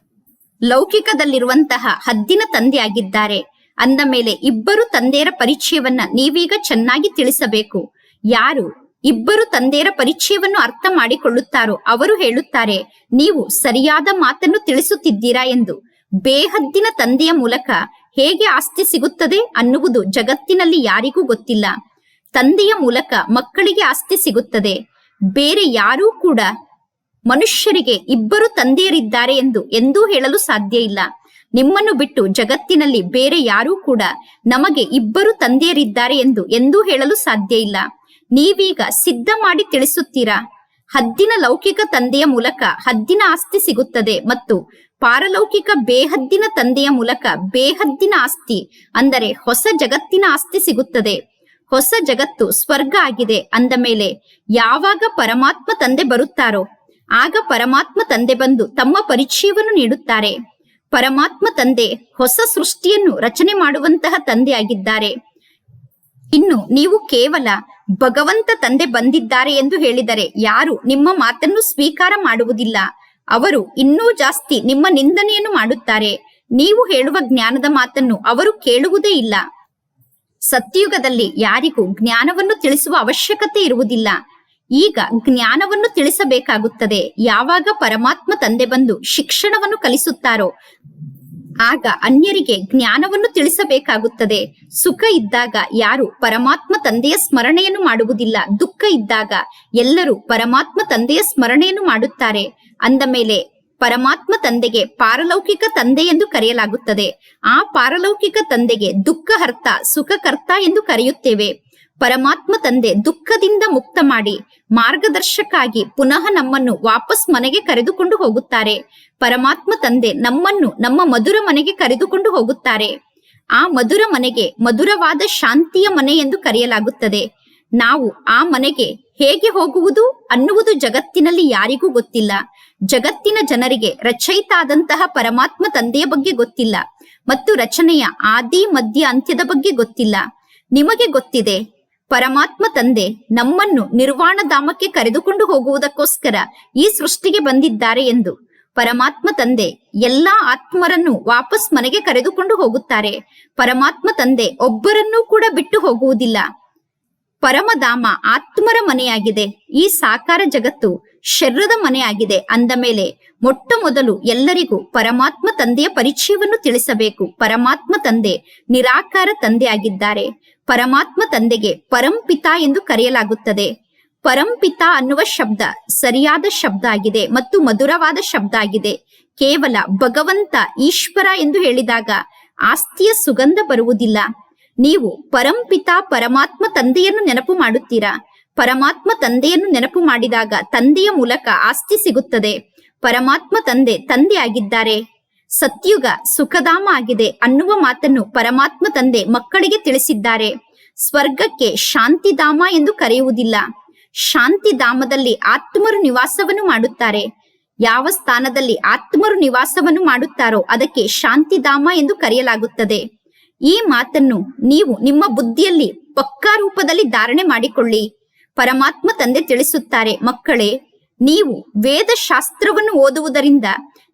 ಲೌಕಿಕದಲ್ಲಿರುವಂತಹ ಹದ್ದಿನ ತಂದೆಯಾಗಿದ್ದಾರೆ. ಅಂದ ಮೇಲೆ ಇಬ್ಬರು ತಂದೆಯರ ಪರಿಚಯವನ್ನ ನೀವೀಗ ಚೆನ್ನಾಗಿ ತಿಳಿಸಬೇಕು. ಯಾರು ಇಬ್ಬರು ತಂದೆಯರ ಪರಿಚಯವನ್ನು ಅರ್ಥ ಮಾಡಿಕೊಳ್ಳುತ್ತಾರೋ ಅವರು ಹೇಳುತ್ತಾರೆ, ನೀವು ಸರಿಯಾದ ಮಾತನ್ನು ತಿಳಿಸುತ್ತಿದ್ದೀರಾ ಎಂದು. ಬೇಹದ್ದಿನ ತಂದೆಯ ಮೂಲಕ ಹೇಗೆ ಆಸ್ತಿ ಸಿಗುತ್ತದೆ ಅನ್ನುವುದು ಜಗತ್ತಿನಲ್ಲಿ ಯಾರಿಗೂ ಗೊತ್ತಿಲ್ಲ. ತಂದೆಯ ಮೂಲಕ ಮಕ್ಕಳಿಗೆ ಆಸ್ತಿ ಸಿಗುತ್ತದೆ. ಬೇರೆ ಯಾರೂ ಕೂಡ ಮನುಷ್ಯರಿಗೆ ಇಬ್ಬರು ತಂದೆಯರಿದ್ದಾರೆ ಎಂದು ಎಂದೂ ಹೇಳಲು ಸಾಧ್ಯ ಇಲ್ಲ. ನಿಮ್ಮನ್ನು ಬಿಟ್ಟು ಜಗತ್ತಿನಲ್ಲಿ ಬೇರೆ ಯಾರೂ ಕೂಡ ನಮಗೆ ಇಬ್ಬರು ತಂದೆಯರಿದ್ದಾರೆ ಎಂದು ಎಂದೂ ಹೇಳಲು ಸಾಧ್ಯ ಇಲ್ಲ. ನೀವೀಗ ಸಿದ್ಧ ಮಾಡಿ ತಿಳಿಸುತ್ತೀರಾ? ಹದ್ದಿನ ಲೌಕಿಕ ತಂದೆಯ ಮೂಲಕ ಹದ್ದಿನ ಆಸ್ತಿ ಸಿಗುತ್ತದೆ ಮತ್ತು ಪಾರಲೌಕಿಕ ಬೇಹದ್ದಿನ ತಂದೆಯ ಮೂಲಕ ಬೇಹದ್ದಿನ ಆಸ್ತಿ, ಅಂದರೆ ಹೊಸ ಜಗತ್ತಿನ ಆಸ್ತಿ ಸಿಗುತ್ತದೆ. ಹೊಸ ಜಗತ್ತು ಸ್ವರ್ಗ ಆಗಿದೆ ಅಂದ ಮೇಲೆ ಯಾವಾಗ ಪರಮಾತ್ಮ ತಂದೆ ಬರುತ್ತಾರೋ, ಆಗ ಪರಮಾತ್ಮ ತಂದೆ ಬಂದು ತಮ್ಮ ಪರಿಚಯವನ್ನು ನೀಡುತ್ತಾರೆ. ಪರಮಾತ್ಮ ತಂದೆ ಹೊಸ ಸೃಷ್ಟಿಯನ್ನು ರಚನೆ ಮಾಡುವಂತಹ ತಂದೆಯಾಗಿದ್ದಾರೆ. ಇನ್ನು ನೀವು ಕೇವಲ ಭಗವಂತ ತಂದೆ ಬಂದಿದ್ದಾರೆ ಎಂದು ಹೇಳಿದರೆ ಯಾರು ನಿಮ್ಮ ಮಾತನ್ನು ಸ್ವೀಕಾರ ಮಾಡುವುದಿಲ್ಲ. ಅವರು ಇನ್ನೂ ಜಾಸ್ತಿ ನಿಮ್ಮ ನಿಂದನೆಯನ್ನು ಮಾಡುತ್ತಾರೆ. ನೀವು ಹೇಳುವ ಜ್ಞಾನದ ಮಾತನ್ನು ಅವರು ಕೇಳುವುದೇ ಇಲ್ಲ. ಸತ್ಯಯುಗದಲ್ಲಿ ಯಾರಿಗೂ ಜ್ಞಾನವನ್ನು ತಿಳಿಸುವ ಅವಶ್ಯಕತೆ ಇರುವುದಿಲ್ಲ. ಈಗ ಜ್ಞಾನವನ್ನು ತಿಳಿಸಬೇಕಾಗುತ್ತದೆ. ಯಾವಾಗ ಪರಮಾತ್ಮ ತಂದೆ ಬಂದು ಶಿಕ್ಷಣವನ್ನು ಕಲಿಸುತ್ತಾರೋ, ಆಗ ಅನ್ಯರಿಗೆ ಜ್ಞಾನವನ್ನು ತಿಳಿಸಬೇಕಾಗುತ್ತದೆ. ಸುಖ ಇದ್ದಾಗ ಯಾರು ಪರಮಾತ್ಮ ತಂದೆಯ ಸ್ಮರಣೆಯನ್ನು ಮಾಡುವುದಿಲ್ಲ. ದುಃಖ ಇದ್ದಾಗ ಎಲ್ಲರೂ ಪರಮಾತ್ಮ ತಂದೆಯ ಸ್ಮರಣೆಯನ್ನು ಮಾಡುತ್ತಾರೆ. ಅಂದ ಮೇಲೆ ಪರಮಾತ್ಮ ತಂದೆಗೆ ಪಾರಲೌಕಿಕ ತಂದೆ ಎಂದು ಕರೆಯಲಾಗುತ್ತದೆ. ಆ ಪಾರಲೌಕಿಕ ತಂದೆಗೆ ದುಃಖಹರ್ತ ಸುಖಕರ್ತ ಎಂದು ಕರೆಯುತ್ತೇವೆ. ಪರಮಾತ್ಮ ತಂದೆ ದುಃಖದಿಂದ ಮುಕ್ತ ಮಾಡಿ ಮಾರ್ಗದರ್ಶಕ್ಕಾಗಿ ಪುನಃ ನಮ್ಮನ್ನು ವಾಪಸ್ ಮನೆಗೆ ಕರೆದುಕೊಂಡು ಹೋಗುತ್ತಾರೆ. ಪರಮಾತ್ಮ ತಂದೆ ನಮ್ಮನ್ನು ನಮ್ಮ ಮಧುರ ಮನೆಗೆ ಕರೆದುಕೊಂಡು ಹೋಗುತ್ತಾರೆ. ಆ ಮಧುರ ಮನೆಗೆ ಮಧುರವಾದ ಶಾಂತಿಯ ಮನೆ ಎಂದು ಕರೆಯಲಾಗುತ್ತದೆ. ನಾವು ಆ ಮನೆಗೆ ಹೇಗೆ ಹೋಗುವುದು ಅನ್ನುವುದು ಜಗತ್ತಿನಲ್ಲಿ ಯಾರಿಗೂ ಗೊತ್ತಿಲ್ಲ. ಜಗತ್ತಿನ ಜನರಿಗೆ ರಚಯಿತಾದಂತಹ ಪರಮಾತ್ಮ ತಂದೆಯ ಬಗ್ಗೆ ಗೊತ್ತಿಲ್ಲ. ಮತ್ತು ರಚನೆಯ ಆದಿ, ಮಧ್ಯ, ಅಂತ್ಯದ ಬಗ್ಗೆ ಗೊತ್ತಿಲ್ಲ. ನಿಮಗೆ ಗೊತ್ತಿದೆ ಪರಮಾತ್ಮ ತಂದೆ ನಮ್ಮನ್ನು ನಿರ್ವಾಣ ಧಾಮಕ್ಕೆ ಕರೆದುಕೊಂಡು ಹೋಗುವುದಕ್ಕೋಸ್ಕರ ಈ ಸೃಷ್ಟಿಗೆ ಬಂದಿದ್ದಾರೆ ಎಂದು. ಪರಮಾತ್ಮ ತಂದೆ ಎಲ್ಲಾ ಆತ್ಮರನ್ನು ವಾಪಸ್ ಮನೆಗೆ ಕರೆದುಕೊಂಡು ಹೋಗುತ್ತಾರೆ. ಪರಮಾತ್ಮ ತಂದೆ ಒಬ್ಬರನ್ನೂ ಕೂಡ ಬಿಟ್ಟು ಹೋಗುವುದಿಲ್ಲ. ಪರಮಧಾಮ ಆತ್ಮರ ಮನೆಯಾಗಿದೆ. ಈ ಸಾಕಾರ ಜಗತ್ತು ಶರೀರದ ಮನೆಯಾಗಿದೆ. ಅಂದ ಮೇಲೆ ಮೊಟ್ಟ ಮೊದಲು ಎಲ್ಲರಿಗೂ ಪರಮಾತ್ಮ ತಂದೆಯ ಪರಿಚಯವನ್ನು ತಿಳಿಸಬೇಕು. ಪರಮಾತ್ಮ ತಂದೆ ನಿರಾಕಾರ ತಂದೆಯಾಗಿದ್ದಾರೆ. ಪರಮಾತ್ಮ ತಂದೆಗೆ ಪರಂಪಿತ ಎಂದು ಕರೆಯಲಾಗುತ್ತದೆ. ಪರಂಪಿತ ಅನ್ನುವ ಶಬ್ದ ಸರಿಯಾದ ಶಬ್ದ ಆಗಿದೆ ಮತ್ತು ಮಧುರವಾದ ಶಬ್ದ ಆಗಿದೆ. ಕೇವಲ ಭಗವಂತ ಈಶ್ವರ ಎಂದು ಹೇಳಿದಾಗ ಆಸ್ತಿಯ ಸುಗಂಧ ಬರುವುದಿಲ್ಲ. ನೀವು ಪರಂಪಿತ ಪರಮಾತ್ಮ ತಂದೆಯನ್ನು ನೆನಪು ಮಾಡುತ್ತೀರಾ? ಪರಮಾತ್ಮ ತಂದೆಯನ್ನು ನೆನಪು ಮಾಡಿದಾಗ ತಂದೆಯ ಮೂಲಕ ಆಸ್ತಿ ಸಿಗುತ್ತದೆ. ಪರಮಾತ್ಮ ತಂದೆ ತಂದೆ ಆಗಿದ್ದಾರೆ ಸತ್ಯುಗ ಸುಖಧಾಮ ಆಗಿದೆ ಅನ್ನುವ ಮಾತನ್ನು ಪರಮಾತ್ಮ ತಂದೆ ಮಕ್ಕಳಿಗೆ ತಿಳಿಸಿದ್ದಾರೆ. ಸ್ವರ್ಗಕ್ಕೆ ಶಾಂತಿಧಾಮ ಎಂದು ಕರೆಯುವುದಿಲ್ಲ. ಶಾಂತಿಧಾಮದಲ್ಲಿ ಆತ್ಮರು ನಿವಾಸವನ್ನು ಮಾಡುತ್ತಾರೆ. ಯಾವ ಸ್ಥಾನದಲ್ಲಿ ಆತ್ಮರು ನಿವಾಸವನ್ನು ಮಾಡುತ್ತಾರೋ ಅದಕ್ಕೆ ಶಾಂತಿಧಾಮ ಎಂದು ಕರೆಯಲಾಗುತ್ತದೆ. ಈ ಮಾತನ್ನು ನೀವು ನಿಮ್ಮ ಬುದ್ಧಿಯಲ್ಲಿ ಪಕ್ಕಾ ರೂಪದಲ್ಲಿ ಧಾರಣೆ ಮಾಡಿಕೊಳ್ಳಿ. ಪರಮಾತ್ಮ ತಂದೆ ತಿಳಿಸುತ್ತಾರೆ, ಮಕ್ಕಳೇ ನೀವು ವೇದ ಶಾಸ್ತ್ರವನ್ನು ಓದುವುದರಿಂದ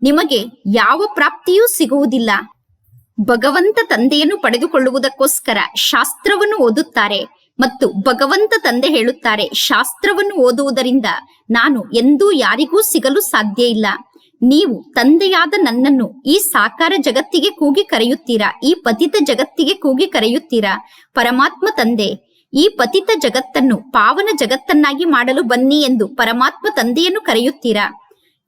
ನಿಮಗೆ ಯಾವ ಪ್ರಾಪ್ತಿಯೂ ಸಿಗುವುದಿಲ್ಲ. ಭಗವಂತ ತಂದೆಯನ್ನು ಪಡೆದುಕೊಳ್ಳುವುದಕ್ಕೋಸ್ಕರ ಶಾಸ್ತ್ರವನ್ನು ಓದುತ್ತಾರೆ ಮತ್ತು ಭಗವಂತ ತಂದೆ ಹೇಳುತ್ತಾರೆ, ಶಾಸ್ತ್ರವನ್ನು ಓದುವುದರಿಂದ ನಾನು ಎಂದೂ ಯಾರಿಗೂ ಸಿಗಲು ಸಾಧ್ಯ ಇಲ್ಲ. ನೀವು ತಂದೆಯಾದ ನನ್ನನ್ನು ಈ ಸಾಕಾರ ಜಗತ್ತಿಗೆ ಕೂಗಿ ಕರೆಯುತ್ತೀರಾ? ಈ ಪತಿತ ಜಗತ್ತಿಗೆ ಕೂಗಿ ಕರೆಯುತ್ತೀರಾ? ಪರಮಾತ್ಮ ತಂದೆ ಈ ಪತಿತ ಜಗತ್ತನ್ನು ಪಾವನ ಜಗತ್ತನ್ನಾಗಿ ಮಾಡಲು ಬನ್ನಿ ಎಂದು ಪರಮಾತ್ಮ ತಂದೆಯನ್ನು ಕರೆಯುತ್ತೀರಾ?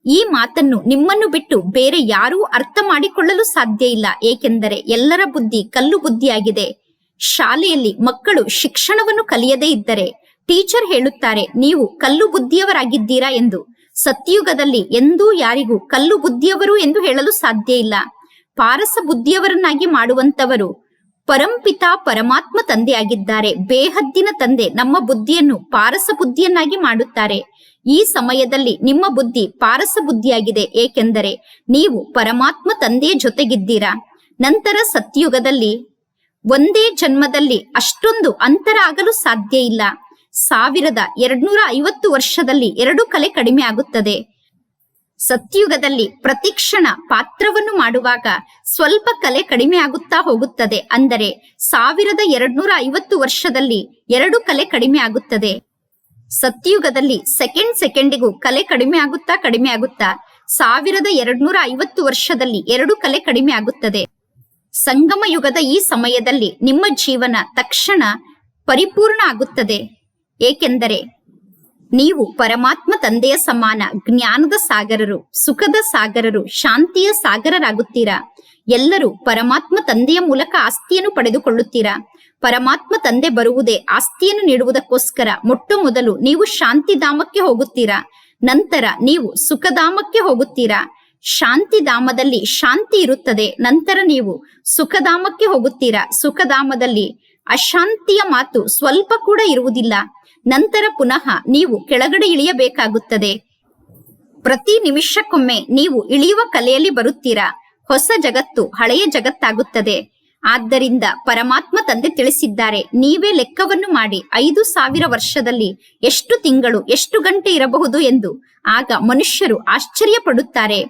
ಈ ಮಾತನ್ನು ನಿಮ್ಮನ್ನು ಬಿಟ್ಟು ಬೇರೆ ಯಾರೂ ಅರ್ಥ ಮಾಡಿಕೊಳ್ಳಲು ಸಾಧ್ಯ ಇಲ್ಲ, ಏಕೆಂದರೆ ಎಲ್ಲರ ಬುದ್ಧಿ ಕಲ್ಲು ಬುದ್ಧಿಯಾಗಿದೆ. ಶಾಲೆಯಲ್ಲಿ ಮಕ್ಕಳು ಶಿಕ್ಷಣವನ್ನು ಕಲಿಯದೇ ಇದ್ದರೆ, ಟೀಚರ್ ಹೇಳುತ್ತಾರೆ, ನೀವು ಕಲ್ಲು ಬುದ್ಧಿಯವರಾಗಿದ್ದೀರಾ ಎಂದು. ಸತ್ಯುಗದಲ್ಲಿ ಎಂದೂ ಯಾರಿಗೂ ಕಲ್ಲು ಬುದ್ಧಿಯವರು ಎಂದು ಹೇಳಲು ಸಾಧ್ಯ ಇಲ್ಲ. ಪಾರಸ ಬುದ್ಧಿಯವರನ್ನಾಗಿ ಮಾಡುವಂತವರು ಪರಂಪಿತ ಪರಮಾತ್ಮ ತಂದೆಯಾಗಿದ್ದಾರೆ. ಬೇಹದ್ದಿನ ತಂದೆ ನಮ್ಮ ಬುದ್ಧಿಯನ್ನು ಪಾರಸ ಬುದ್ಧಿಯನ್ನಾಗಿ ಮಾಡುತ್ತಾರೆ. ಈ ಸಮಯದಲ್ಲಿ ನಿಮ್ಮ ಬುದ್ಧಿ ಪಾರಸ ಬುದ್ಧಿಯಾಗಿದೆ. ಏಕೆಂದರೆ ನೀವು ಪರಮಾತ್ಮ ತಂದೆಯ ಜೊತೆಗಿದ್ದೀರಾ. ನಂತರ ಸತ್ಯುಗದಲ್ಲಿ ಒಂದೇ ಜನ್ಮದಲ್ಲಿ ಅಷ್ಟೊಂದು ಅಂತರ ಆಗಲು ಸಾಧ್ಯ ಇಲ್ಲ. ಸಾವಿರದ ಎರಡ್ನೂರ ಐವತ್ತು ವರ್ಷದಲ್ಲಿ ಎರಡು ಕಲೆ ಕಡಿಮೆ ಆಗುತ್ತದೆ. ಸತ್ಯುಗದಲ್ಲಿ ಪ್ರತಿಕ್ಷಣ ಪಾತ್ರವನ್ನು ಮಾಡುವಾಗ ಸ್ವಲ್ಪ ಕಲೆ ಕಡಿಮೆ ಆಗುತ್ತಾ ಹೋಗುತ್ತದೆ. ಅಂದರೆ ಸಾವಿರದ ಎರಡ್ನೂರ ಐವತ್ತು ವರ್ಷದಲ್ಲಿ ಎರಡು ಕಲೆ ಕಡಿಮೆ ಆಗುತ್ತದೆ. ಸತ್ಯುಗದಲ್ಲಿ ಸೆಕೆಂಡ್ ಸೆಕೆಂಡಿಗೂ ಕಲೆ ಕಡಿಮೆ ಆಗುತ್ತಾ ಕಡಿಮೆ ಆಗುತ್ತಾ ಸಾವಿರದ ಎರಡ್ನೂರ ಐವತ್ತು ವರ್ಷದಲ್ಲಿ ಎರಡು ಕಲೆ ಕಡಿಮೆ ಆಗುತ್ತದೆ. ಸಂಗಮ ಯುಗದ ಈ ಸಮಯದಲ್ಲಿ ನಿಮ್ಮ ಜೀವನ ತಕ್ಷಣ ಪರಿಪೂರ್ಣ ಆಗುತ್ತದೆ. ಏಕೆಂದರೆ ನೀವು ಪರಮಾತ್ಮ ತಂದೆಯ ಸಮಾನ, ಜ್ಞಾನದ ಸಾಗರರು, ಸುಖದ ಸಾಗರರು, ಶಾಂತಿಯ ಸಾಗರರಾಗುತ್ತೀರಾ? ಎಲ್ಲರೂ ಪರಮಾತ್ಮ ತಂದೆಯ ಮೂಲಕ ಆಸ್ತಿಯನ್ನು ಪಡೆದುಕೊಳ್ಳುತ್ತೀರಾ? ಪರಮಾತ್ಮ ತಂದೆ ಬರುವುದೇ ಆಸ್ತಿಯನ್ನು ನೀಡುವುದಕ್ಕೋಸ್ಕರ ಮೊಟ್ಟ ಮೊದಲು ನೀವು ಶಾಂತಿಧಾಮಕ್ಕೆ ಹೋಗುತ್ತೀರಾ? ನಂತರ ನೀವು ಸುಖಧಾಮಕ್ಕೆ ಹೋಗುತ್ತೀರಾ? ಶಾಂತಿಧಾಮದಲ್ಲಿ ಶಾಂತಿ ಇರುತ್ತದೆ, ನಂತರ ನೀವು ಸುಖಧಾಮಕ್ಕೆ ಹೋಗುತ್ತೀರಾ? ಸುಖಧಾಮದಲ್ಲಿ ಅಶಾಂತಿಯ ಮಾತು ಸ್ವಲ್ಪ ಕೂಡ ಇರುವುದಿಲ್ಲ. ನಂತರ ಪುನಃ ನೀವು ಕೆಳಗಡೆ ಇಳಿಯಬೇಕಾಗುತ್ತದೆ. ಪ್ರತಿ ನಿಮಿಷಕ್ಕೊಮ್ಮೆ ನೀವು ಇಳಿಯುವ ಕಲೆಯಲ್ಲಿ ಬರುತ್ತೀರಾ? ಹೊಸ ಜಗತ್ತು ಹಳೆಯ ಜಗತ್ತಾಗುತ್ತದೆ. ಆದ್ದರಿಂದ ಪರಮಾತ್ಮ ತಂದೆ ತಿಳಿಸಿದ್ದಾರೆ, ನೀವೇ ಲೆಕ್ಕವನ್ನು ಮಾಡಿ ಐದು ಸಾವಿರ ವರ್ಷದಲ್ಲಿ ಎಷ್ಟು ತಿಂಗಳು, ಎಷ್ಟು ಗಂಟೆ ಇರಬಹುದು ಎಂದು. ಆಗ ಮನುಷ್ಯರು ಆಶ್ಚರ್ಯ ಪಡುತ್ತಾರೆ